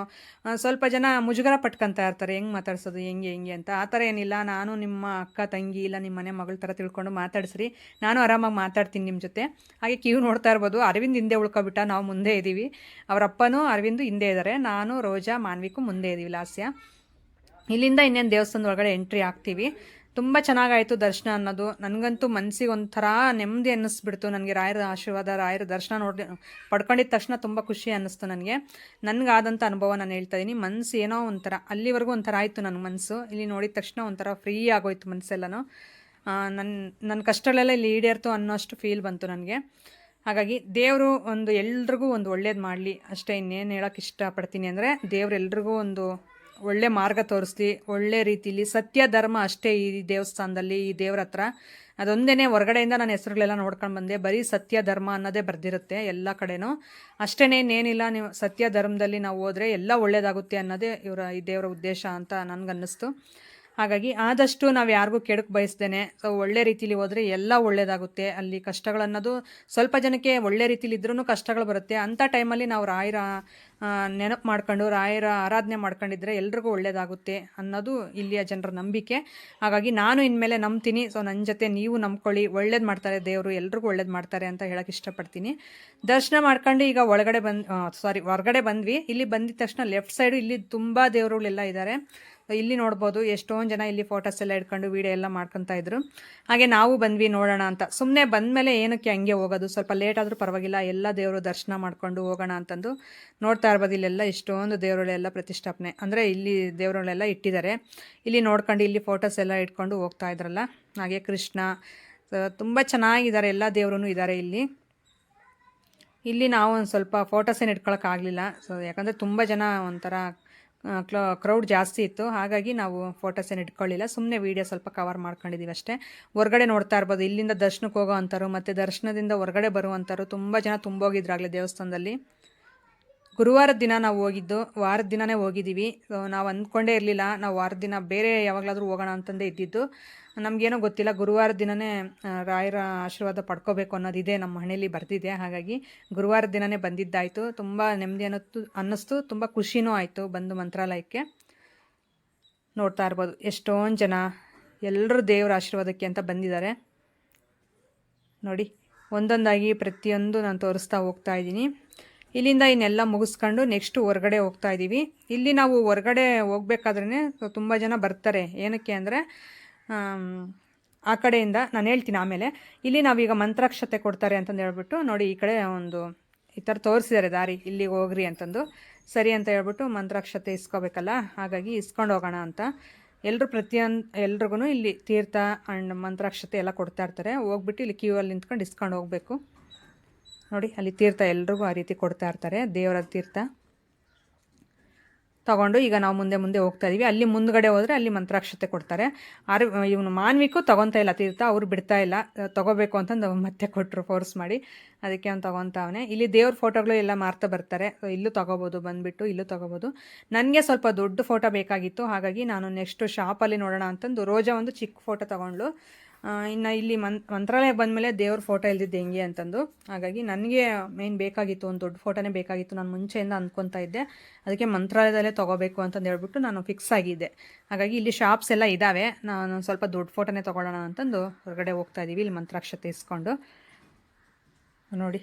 ಸ್ವಲ್ಪ ಜನ ಮುಜುಗರ ಪಟ್ಕೊಂತ ಇರ್ತಾರೆ. ಹೆಂಗೆ ಮಾತಾಡ್ಸೋದು, ಹೆಂಗೆ ಹೆಂಗೆ ಅಂತ. ಆ ಥರ ಏನಿಲ್ಲ. ನಾನು ನಿಮ್ಮ ಅಕ್ಕ, ತಂಗಿ ಇಲ್ಲ ನಿಮ್ಮ ಮನೆ ಮಗಳ ಥರ ತಿಳ್ಕೊಂಡು ಮಾತಾಡಿಸ್ರಿ. ನಾನು ಆರಾಮಾಗಿ ಮಾತಾಡ್ತೀನಿ ನಿಮ್ಮ ಜೊತೆ. ಹಾಗೆ ಕಿವಿ ನೋಡ್ತಾ ಇರ್ಬೋದು. ಅರವಿಂದ್ ಹಿಂದೆ ಉಳ್ಕೊಬಿಟ್ಟ. ನಾವು ಮುಂದೆ ಇದ್ದೀವಿ ಅವರಪ್ಪನೂ ಅರವಿಂದ್ ಹಿಂದೆ ಇದ್ದಾರೆ ನಾನು, ರೋಜಾ, ಮಾನ್ವಿಕು ಮುಂದೆ ಇದ್ದೀವಿ ಲಾಸ್ಯ ಇಲ್ಲಿಂದ ಇನ್ನೇನು ದೇವಸ್ಥಾನದ ಒಳಗಡೆ ಎಂಟ್ರಿ ಆಗ್ತೀವಿ ತುಂಬ ಚೆನ್ನಾಗಾಯಿತು ದರ್ಶನ ಅನ್ನೋದು. ನನಗಂತೂ ಮನಸ್ಸಿಗೆ ಒಂಥರ ನೆಮ್ಮದಿ ಅನ್ನಿಸ್ಬಿಡ್ತು. ನನಗೆ ರಾಯರ ಆಶೀರ್ವಾದ, ರಾಯರ ದರ್ಶನ ನೋಡಿ ಪಡ್ಕೊಂಡಿದ್ದ ತಕ್ಷಣ ತುಂಬ ಖುಷಿ ಅನ್ನಿಸ್ತು ನನಗೆ. ನನಗಾದಂಥ ಅನುಭವ ನಾನು ಹೇಳ್ತಾ ಇದ್ದೀನಿ ಮನಸ್ಸು ಏನೋ ಒಂಥರ, ಅಲ್ಲಿವರೆಗೂ ಒಂಥರ ಆಯಿತು ನನ್ನ ಮನಸ್ಸು ಇಲ್ಲಿ ನೋಡಿದ ತಕ್ಷಣ ಒಂಥರ ಫ್ರೀ ಆಗೋಯ್ತು ಮನಸ್ಸೆಲ್ಲನೂ ನನ್ನ ನನ್ನ ಕಷ್ಟಗಳೆಲ್ಲ ಇಲ್ಲಿ ಈಡೇರ್ತು ಅನ್ನೋಷ್ಟು ಫೀಲ್ ಬಂತು ನನಗೆ. ಹಾಗಾಗಿ ದೇವರು ಒಂದು ಎಲ್ರಿಗೂ ಒಂದು ಒಳ್ಳೇದು ಮಾಡಲಿ. ಅಷ್ಟೇ ಇನ್ನೇನು ಹೇಳೋಕೆ ಇಷ್ಟಪಡ್ತೀನಿ ಅಂದರೆ ದೇವ್ರು ಎಲ್ರಿಗೂ ಒಂದು ಒಳ್ಳೆ ಮಾರ್ಗ ತೋರಿಸ್ಲಿ, ಒಳ್ಳೆ ರೀತಿಲಿ ಸತ್ಯ ಧರ್ಮ ಅಷ್ಟೇ ಈ ದೇವಸ್ಥಾನದಲ್ಲಿ, ಈ ದೇವ್ರ ಹತ್ರ. ಅದೊಂದೇ ಹೊರಗಡೆಯಿಂದ ನಾನು ಹೆಸರುಗಳೆಲ್ಲ ನೋಡ್ಕೊಂಡು ಬಂದೆ. ಬರೀ ಸತ್ಯ ಧರ್ಮ ಅನ್ನೋದೇ ಬರ್ದಿರುತ್ತೆ ಎಲ್ಲ ಕಡೆನೂ. ಅಷ್ಟೇ ಇನ್ನೇನಿಲ್ಲ, ನೀವು ಸತ್ಯ ಧರ್ಮದಲ್ಲಿ ನಾವು ಹೋದರೆ ಎಲ್ಲ ಒಳ್ಳೇದಾಗುತ್ತೆ ಅನ್ನೋದೇ ಇವರ ಈ ದೇವರ ಉದ್ದೇಶ ಅಂತ ನನಗನ್ನಿಸ್ತು. ಹಾಗಾಗಿ ಆದಷ್ಟು ನಾವು ಯಾರಿಗೂ ಕೆಡಕ್ಕೆ ಬಯಸ್ತೇನೆ ಸೊ ಒಳ್ಳೆ ರೀತಿಲಿ ಹೋದರೆ ಎಲ್ಲ ಒಳ್ಳೇದಾಗುತ್ತೆ. ಅಲ್ಲಿ ಕಷ್ಟಗಳನ್ನೋದು ಸ್ವಲ್ಪ ಜನಕ್ಕೆ ಒಳ್ಳೆ ರೀತಿಲಿ ಇದ್ರೂ ಕಷ್ಟಗಳು ಬರುತ್ತೆ. ಅಂಥ ಟೈಮಲ್ಲಿ ನಾವು ರಾಯರ ನೆನಪು ಮಾಡ್ಕೊಂಡು, ರಾಯರ ಆರಾಧನೆ ಮಾಡ್ಕೊಂಡಿದ್ರೆ ಎಲ್ರಿಗೂ ಒಳ್ಳೇದಾಗುತ್ತೆ ಅನ್ನೋದು ಇಲ್ಲಿಯ ಜನರ ನಂಬಿಕೆ. ಹಾಗಾಗಿ ನಾನು ಇನ್ಮೇಲೆ ನಂಬ್ತೀನಿ. ಸೊ ನನ್ನ ಜೊತೆ ನೀವು ನಂಬ್ಕೊಳ್ಳಿ. ಒಳ್ಳೇದು ಮಾಡ್ತಾರೆ ದೇವರು, ಎಲ್ರಿಗೂ ಒಳ್ಳೇದು ಮಾಡ್ತಾರೆ ಅಂತ ಹೇಳಕ್ಕೆ ಇಷ್ಟಪಡ್ತೀನಿ. ದರ್ಶನ ಮಾಡ್ಕೊಂಡು ಈಗ ಒಳಗಡೆ ಬಂದು ಸಾರಿ ಹೊರಗಡೆ ಬಂದ್ವಿ. ಇಲ್ಲಿ ಬಂದಿದ ತಕ್ಷಣ ಲೆಫ್ಟ್ ಸೈಡು ಇಲ್ಲಿ ತುಂಬ ದೇವರುಗಳೆಲ್ಲ ಇದ್ದಾರೆ ಇಲ್ಲಿ ನೋಡ್ಬೋದು, ಎಷ್ಟೊಂದು ಜನ ಇಲ್ಲಿ ಫೋಟೋಸ್ ಎಲ್ಲ ಇಟ್ಕೊಂಡು ವೀಡಿಯೋ ಎಲ್ಲ ಮಾಡ್ಕೊತಾ ಇದ್ರು. ಹಾಗೆ ನಾವು ಬಂದ್ವಿ ನೋಡೋಣ ಅಂತ. ಸುಮ್ಮನೆ ಬಂದಮೇಲೆ ಏನಕ್ಕೆ ಹಂಗೆ ಹೋಗೋದು? ಸ್ವಲ್ಪ ಲೇಟ್ ಆದರೂ ಪರವಾಗಿಲ್ಲ, ಎಲ್ಲ ದೇವರು ದರ್ಶನ ಮಾಡ್ಕೊಂಡು ಹೋಗೋಣ ಅಂತಂದು ನೋಡ್ತಾ ಇರ್ಬೋದು. ಇಲ್ಲೆಲ್ಲ ಎಷ್ಟೊಂದು ದೇವರುಗಳೆಲ್ಲ ಪ್ರತಿಷ್ಠಾಪನೆ. ಅಂದರೆ ಇಲ್ಲಿ ದೇವರುಗಳೆಲ್ಲ ಇಟ್ಟಿದ್ದಾರೆ. ಇಲ್ಲಿ ನೋಡ್ಕೊಂಡು ಇಲ್ಲಿ ಫೋಟೋಸ್ ಎಲ್ಲ ಇಟ್ಕೊಂಡು ಹೋಗ್ತಾ ಇದ್ರಲ್ಲ. ಹಾಗೆ ಕೃಷ್ಣ ತುಂಬ ಚೆನ್ನಾಗಿದ್ದಾರೆ. ಎಲ್ಲ ದೇವರೂ ಇದ್ದಾರೆ ಇಲ್ಲಿ. ಇಲ್ಲಿ ನಾವು ಒಂದು ಸ್ವಲ್ಪ ಫೋಟೋಸ್ ಏನು ಇಟ್ಕೊಳಕ್ಕಾಗಲಿಲ್ಲ. ಸೊ ಯಾಕಂದರೆ ತುಂಬ ಜನ ಒಂಥರ ಕ್ಲೋ ಕ್ರೌಡ್ ಜಾಸ್ತಿ ಇತ್ತು. ಹಾಗಾಗಿ ನಾವು ಫೋಟೋಸ್ ಏನು ಇಟ್ಕೊಳ್ಳಿಲ್ಲ. ಸುಮ್ಮನೆ ವೀಡಿಯೋ ಸ್ವಲ್ಪ ಕವರ್ ಮಾಡ್ಕೊಂಡಿದ್ದೀವಿ ಅಷ್ಟೇ. ಹೊರಗಡೆ ನೋಡ್ತಾ ಇರ್ಬೋದು. ಇಲ್ಲಿಂದ ದರ್ಶನಕ್ಕೆ ಹೋಗೋ ಅಂಥರು ಮತ್ತು ದರ್ಶನದಿಂದ ಹೊರಗಡೆ ಬರುವಂಥರು ತುಂಬ ಜನ ತುಂಬೋಗಿದ್ರಾಗಲೇ ದೇವಸ್ಥಾನದಲ್ಲಿ. ಗುರುವಾರದ ದಿನ ನಾವು ಹೋಗಿದ್ದು, ವಾರದ ದಿನನೇ ಹೋಗಿದ್ದೀವಿ. ನಾವು ಅಂದ್ಕೊಂಡೇ ಇರಲಿಲ್ಲ, ನಾವು ವಾರದ ದಿನ ಬೇರೆ ಯಾವಾಗಲಾದರೂ ಹೋಗೋಣ ಅಂತಂದೇ ಇದ್ದಿದ್ದು. ನಮಗೇನೋ ಗೊತ್ತಿಲ್ಲ, ಗುರುವಾರ ದಿನವೇ ರಾಯರ ಆಶೀರ್ವಾದ ಪಡ್ಕೋಬೇಕು ಅನ್ನೋದಿದೆ, ನಮ್ಮ ಹಣೆಯಲ್ಲಿ ಬರ್ತಿದೆ ಹಾಗಾಗಿ ಗುರುವಾರ ದಿನವೇ ಬಂದಿದ್ದಾಯಿತು. ತುಂಬ ನೆಮ್ಮದಿ ಅನ್ನೋದು ಅನ್ನಿಸ್ತು, ತುಂಬ ಖುಷಿನೂ ಆಯಿತು ಬಂದು ಮಂತ್ರಾಲಯಕ್ಕೆ. ನೋಡ್ತಾ ಇರ್ಬೋದು, ಎಷ್ಟೊಂದು ಜನ ಎಲ್ಲರೂ ದೇವರ ಆಶೀರ್ವಾದಕ್ಕೆ ಅಂತ ಬಂದಿದ್ದಾರೆ. ನೋಡಿ, ಒಂದೊಂದಾಗಿ ಪ್ರತಿಯೊಂದು ನಾನು ತೋರಿಸ್ತಾ ಹೋಗ್ತಾ ಇದ್ದೀನಿ. ಇಲ್ಲಿಂದ ಇನ್ನೆಲ್ಲ ಮುಗಿಸ್ಕೊಂಡು ನೆಕ್ಸ್ಟ್ ಹೊರಗಡೆ ಹೋಗ್ತಾ ಇದ್ದೀವಿ ಇಲ್ಲಿ ನಾವು ಹೊರಗಡೆ ಹೋಗ್ಬೇಕಾದ್ರೇ ತುಂಬ ಜನ ಬರ್ತಾರೆ. ಏನಕ್ಕೆ ಅಂದರೆ ಆ ಕಡೆಯಿಂದ ನಾನು ಹೇಳ್ತೀನಿ ಆಮೇಲೆ. ಇಲ್ಲಿ ನಾವೀಗ ಮಂತ್ರಾಕ್ಷತೆ ಕೊಡ್ತಾರೆ ಅಂತಂದು ಹೇಳ್ಬಿಟ್ಟು ನೋಡಿ ಈ ಕಡೆ ಒಂದು ಈ ಥರ ತೋರಿಸಿದ್ದಾರೆ ದಾರಿ. ಇಲ್ಲಿಗೆ ಹೋಗ್ರಿ ಅಂತಂದು. ಸರಿ ಅಂತ ಹೇಳ್ಬಿಟ್ಟು ಮಂತ್ರಾಕ್ಷತೆ ಇಸ್ಕೋಬೇಕಲ್ಲ? ಹಾಗಾಗಿ ಇಸ್ಕೊಂಡು ಹೋಗೋಣ ಅಂತ. ಎಲ್ಲರೂ ಪ್ರತಿಯೊಂದು ಎಲ್ರಿಗೂ ಇಲ್ಲಿ ತೀರ್ಥ ಆ್ಯಂಡ್ ಮಂತ್ರಾಕ್ಷತೆ ಎಲ್ಲ ಕೊಡ್ತಾ ಇರ್ತಾರೆ. ಹೋಗ್ಬಿಟ್ಟು ಇಲ್ಲಿ ಕ್ಯೂ ಅಲ್ಲಿ ನಿಂತ್ಕೊಂಡು ಇಸ್ಕೊಂಡು ಹೋಗಬೇಕು. ನೋಡಿ, ಅಲ್ಲಿ ತೀರ್ಥ ಎಲ್ರಿಗೂ ಆ ರೀತಿ ಕೊಡ್ತಾ ಇರ್ತಾರೆ. ದೇವರ ತೀರ್ಥ. ತಗೊಂಡು ಈಗ ನಾವು ಮುಂದೆ ಮುಂದೆ ಹೋಗ್ತಾ ಇದೀವಿ. ಅಲ್ಲಿ ಮುಂದ್ಗಡೆ ಹೋದರೆ ಅಲ್ಲಿ ಮಂತ್ರಾಕ್ಷತೆ ಕೊಡ್ತಾರೆ. ಆರು, ಇವನು ಮಾನ್ವಿಕು ತೊಗೊತಾ ಇಲ್ಲ ತೀರ್ಥ. ಅವ್ರು ಬಿಡ್ತಾ ಇಲ್ಲ. ತೊಗೋಬೇಕು ಅಂತಂದು ಮತ್ತೆ ಕೊಟ್ಟರು ಫೋರ್ಸ್ ಮಾಡಿ. ಅದಕ್ಕೆ ಅವ್ನು ತೊಗೊತಾವನೆ ಇಲ್ಲಿ ದೇವ್ರ ಫೋಟೋಗಳು ಎಲ್ಲ ಮಾರ್ತಾ ಬರ್ತಾರೆ. ಇಲ್ಲೂ ತೊಗೋಬೋದು, ಬಂದುಬಿಟ್ಟು ಇಲ್ಲೂ ತೊಗೋಬೋದು. ನನಗೆ ಸ್ವಲ್ಪ ದೊಡ್ಡ ಫೋಟೋ ಬೇಕಾಗಿತ್ತು. ಹಾಗಾಗಿ ನಾನು ನೆಕ್ಸ್ಟ್ ಶಾಪಲ್ಲಿ ನೋಡೋಣ ಅಂತಂದು ರೋಜಾ ಒಂದು ಚಿಕ್ಕ ಫೋಟೋ ತೊಗೊಂಡ್ಲು ಇನ್ನು ಇಲ್ಲಿ ಮನ್ ಮಂತ್ರಾಲಯ ಬಂದಮೇಲೆ ದೇವ್ರ ಫೋಟೋ ಇಲ್ದಿದ್ದು ಹೆಂಗೆ ಅಂತಂದು. ಹಾಗಾಗಿ ನನಗೆ ಮೇನ್ ಬೇಕಾಗಿತ್ತು, ಒಂದು ದೊಡ್ಡ ಫೋಟೋನೇ ಬೇಕಾಗಿತ್ತು. ನಾನು ಮುಂಚೆಯಿಂದ ಅಂದ್ಕೊತಾ ಇದ್ದೆ. ಅದಕ್ಕೆ ಮಂತ್ರಾಲಯದಲ್ಲೇ ತೊಗೋಬೇಕು ಅಂತಂದು ಹೇಳ್ಬಿಟ್ಟು ನಾನು ಫಿಕ್ಸ್ ಆಗಿದ್ದೆ. ಹಾಗಾಗಿ ಇಲ್ಲಿ ಶಾಪ್ಸ್ ಎಲ್ಲ ಇದ್ದಾವೆ ನಾನು ಸ್ವಲ್ಪ ದೊಡ್ಡ ಫೋಟೋನೇ ತೊಗೊಳ್ಳೋಣ ಅಂತಂದು ಹೊರಗಡೆ ಹೋಗ್ತಾ ಇದ್ದೀವಿ ಇಲ್ಲಿ ಮಂತ್ರಾಕ್ಷತೆ ಇಸ್ಕೊಂಡು. ನೋಡಿ.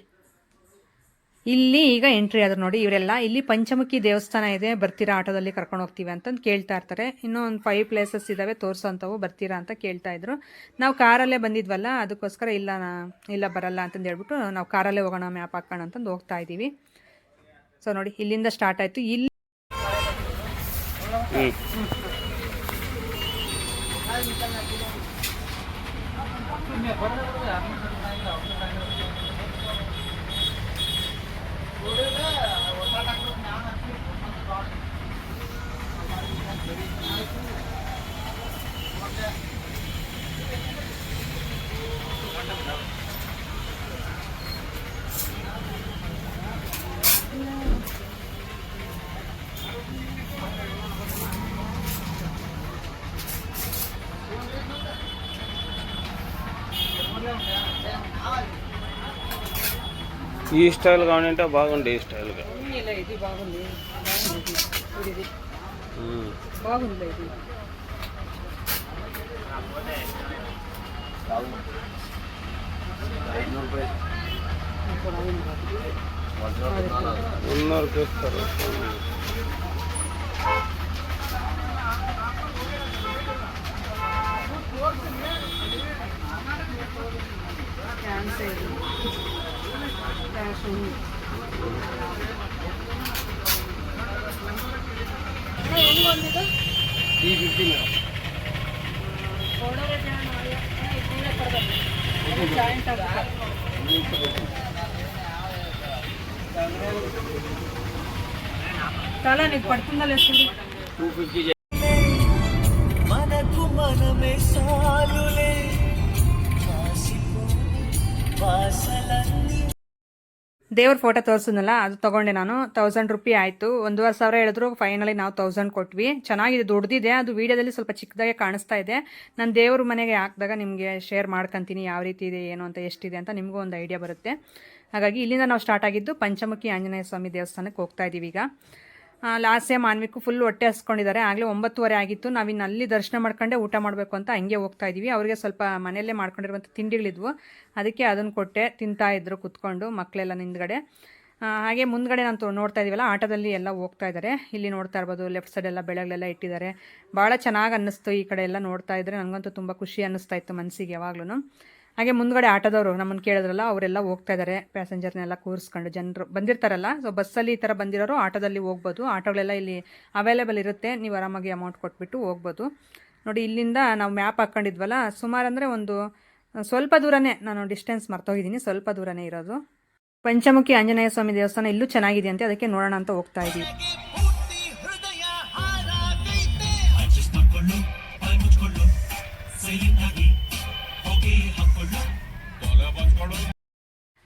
ಇಲ್ಲಿ ಈಗ ಎಂಟ್ರಿ ಆದ್ರು ನೋಡಿ, ಇವರೆಲ್ಲ ಇಲ್ಲಿ ಪಂಚಮುಖಿ ದೇವಸ್ಥಾನ ಇದೆ, ಬರ್ತೀರಾ ಆಟೋದಲ್ಲಿ ಕರ್ಕೊಂಡು ಹೋಗ್ತೀವಿ ಅಂತಂದು ಕೇಳ್ತಾ ಇರ್ತಾರೆ. ಇನ್ನೂ ಒಂದು ಫೈವ್ ಪ್ಲೇಸಸ್ ಇದ್ದಾವೆ ತೋರಿಸೋಂಥವು, ಬರ್ತೀರಾ ಅಂತ ಕೇಳ್ತಾ ಇದ್ರು. ನಾವು ಕಾರಲ್ಲೇ ಬಂದಿದ್ವಲ್ಲ, ಅದಕ್ಕೋಸ್ಕರ ಇಲ್ಲ ಇಲ್ಲ ಬರಲ್ಲ ಅಂತಂದು ಹೇಳ್ಬಿಟ್ಟು ನಾವು ಕಾರಲ್ಲೇ ಹೋಗೋಣ ಮ್ಯಾಪ್ ಹಾಕೋಣ ಅಂತಂದು ಹೋಗ್ತಾ ಇದ್ದೀವಿ. ಸೊ ನೋಡಿ, ಇಲ್ಲಿಂದ ಸ್ಟಾರ್ಟ್ ಆಯಿತು. ಇಲ್ಲಿ ఈ స్టైల్ కావాలంటే బాగుంది ఈ స్టైల్గా బాగుంది. బాగుంది ఉన్నూరుకి ఇస్తారు ఈ ఫిఫ్టీ తల నీకు పడుతుందా లేదు టూ ఫిఫ్టీ ದೇವ್ರ ಫೋಟೋ ತೋರಿಸಿದ್ನಲ್ಲ, ಅದು ತೊಗೊಂಡೆ ನಾನು. ತೌಸಂಡ್ ರುಪಿ ಆಯಿತು. ಒಂದೂವರೆ ಸಾವಿರ ಹೇಳಿದ್ರು ಫೈನಲಿ ನಾವು ತೌಸಂಡ್ ಕೊಟ್ವಿ. ಚೆನ್ನಾಗಿದೆ ದೊಡ್ಡದಿದೆ ಅದು ವೀಡಿಯೋದಲ್ಲಿ ಸ್ವಲ್ಪ ಚಿಕ್ಕದಾಗೆ ಕಾಣಿಸ್ತಾ ಇದೆ. ನಾನು ದೇವ್ರ ಮನೆಗೆ ಹಾಕಿದಾಗ ನಿಮಗೆ ಶೇರ್ ಮಾಡ್ಕೊತೀನಿ, ಯಾವ ರೀತಿ ಇದೆ, ಏನು ಅಂತ, ಎಷ್ಟಿದೆ ಅಂತ ನಿಮಗೂ ಒಂದು ಐಡಿಯಾ ಬರುತ್ತೆ. ಹಾಗಾಗಿ ಇಲ್ಲಿಂದ ನಾವು ಸ್ಟಾರ್ಟ್ ಆಗಿದ್ದು ಪಂಚಮುಖಿ ಆಂಜನೇಯ ಸ್ವಾಮಿ ದೇವಸ್ಥಾನಕ್ಕೆ ಹೋಗ್ತಾ ಇದ್ದೀವಿ ಈಗ ಲಾಸ್ಟ್ ಮಾನ್ವಿಕ್ ಫುಲ್ ಹೊಟ್ಟೆ ಹಸ್ಕೊಂಡಿದ್ದಾರೆ. ಆಗಲೇ ಒಂಬತ್ತುವರೆ ಆಗಿತ್ತು. ನಾವಿನ್ನು ಅಲ್ಲಿ ದರ್ಶನ ಮಾಡ್ಕೊಂಡೆ ಊಟ ಮಾಡಬೇಕು ಅಂತ ಹಂಗೆ ಹೋಗ್ತಾ ಇದ್ದೀವಿ ಅವರಿಗೆ ಸ್ವಲ್ಪ ಮನೆಯಲ್ಲೇ ಮಾಡ್ಕೊಂಡಿರುವಂಥ ತಿಂಡಿಗಳಿದ್ವು. ಅದಕ್ಕೆ ಅದನ್ನು ಕೊಟ್ಟೆ, ತಿಂತಾ ಇದ್ರು ಕುತ್ಕೊಂಡು ಮಕ್ಕಳೆಲ್ಲ ನಿಂದ್ಗಡೆ ಹಾಗೆ ಮುಂದ್ಗಡೆ ನಾನು ನೋಡ್ತಾ ಇದೀವಲ್ಲ, ಆಟೋದಲ್ಲಿ ಎಲ್ಲ ಹೋಗ್ತಾ ಇದ್ದಾರೆ ಇಲ್ಲಿ ನೋಡ್ತಾ ಇರ್ಬೋದು ಲೆಫ್ಟ್ ಸೈಡ್ ಎಲ್ಲ ಬೆಳಗ್ಲೆಲ್ಲ ಇಟ್ಟಿದ್ದಾರೆ. ಭಾಳ ಚೆನ್ನಾಗಿ ಅನ್ನಿಸ್ತು ಈ ಕಡೆ ಎಲ್ಲ ನೋಡ್ತಾ ಇದ್ರೆ. ನನಗಂತೂ ತುಂಬ ಖುಷಿ ಅನ್ನಿಸ್ತಾ ಇತ್ತು ಮನಸ್ಸಿಗೆ ಯಾವಾಗ್ಲೂ ಹಾಗೆ ಮುಂದ್ಗಡೆ ಆಟೋದವರು ನಮ್ಮನ್ನು ಕೇಳಿದ್ರಲ್ಲ, ಅವರೆಲ್ಲ ಹೋಗ್ತಾ ಇದ್ದಾರೆ ಪ್ಯಾಸೆಂಜರ್ನೆಲ್ಲ ಕೂರಿಸ್ಕೊಂಡು. ಜನರು ಬಂದಿರ್ತಾರಲ್ಲ ಸೊ ಬಸ್ಸಲ್ಲಿ ಈ ಥರ ಬಂದಿರೋರು ಆಟೋದಲ್ಲಿ ಹೋಗ್ಬೋದು. ಆಟೋಗಳೆಲ್ಲ ಇಲ್ಲಿ ಅವೈಲೇಬಲ್ ಇರುತ್ತೆ, ನೀವು ಆರಾಮಾಗಿ ಅಮೌಂಟ್ ಕೊಟ್ಬಿಟ್ಟು ಹೋಗ್ಬೋದು. ನೋಡಿ, ಇಲ್ಲಿಂದ ನಾವು ಮ್ಯಾಪ್ ಹಾಕ್ಕೊಂಡಿದ್ವಲ್ಲ, ಸುಮಾರು ಅಂದರೆ ಒಂದು, ಸ್ವಲ್ಪ ದೂರನೇ ನಾನು ಡಿಸ್ಟೆನ್ಸ್ ಮರ್ತೋಗಿದ್ದೀನಿ, ಸ್ವಲ್ಪ ದೂರನೇ ಇರೋದು. ಪಂಚಮುಖಿ ಆಂಜನೇಯ ಸ್ವಾಮಿ ದೇವಸ್ಥಾನ ಇಲ್ಲೂ ಚೆನ್ನಾಗಿದೆ ಅಂತೆ ಅದಕ್ಕೆ ನೋಡೋಣ ಅಂತ ಹೋಗ್ತಾ ಇದ್ದೀವಿ.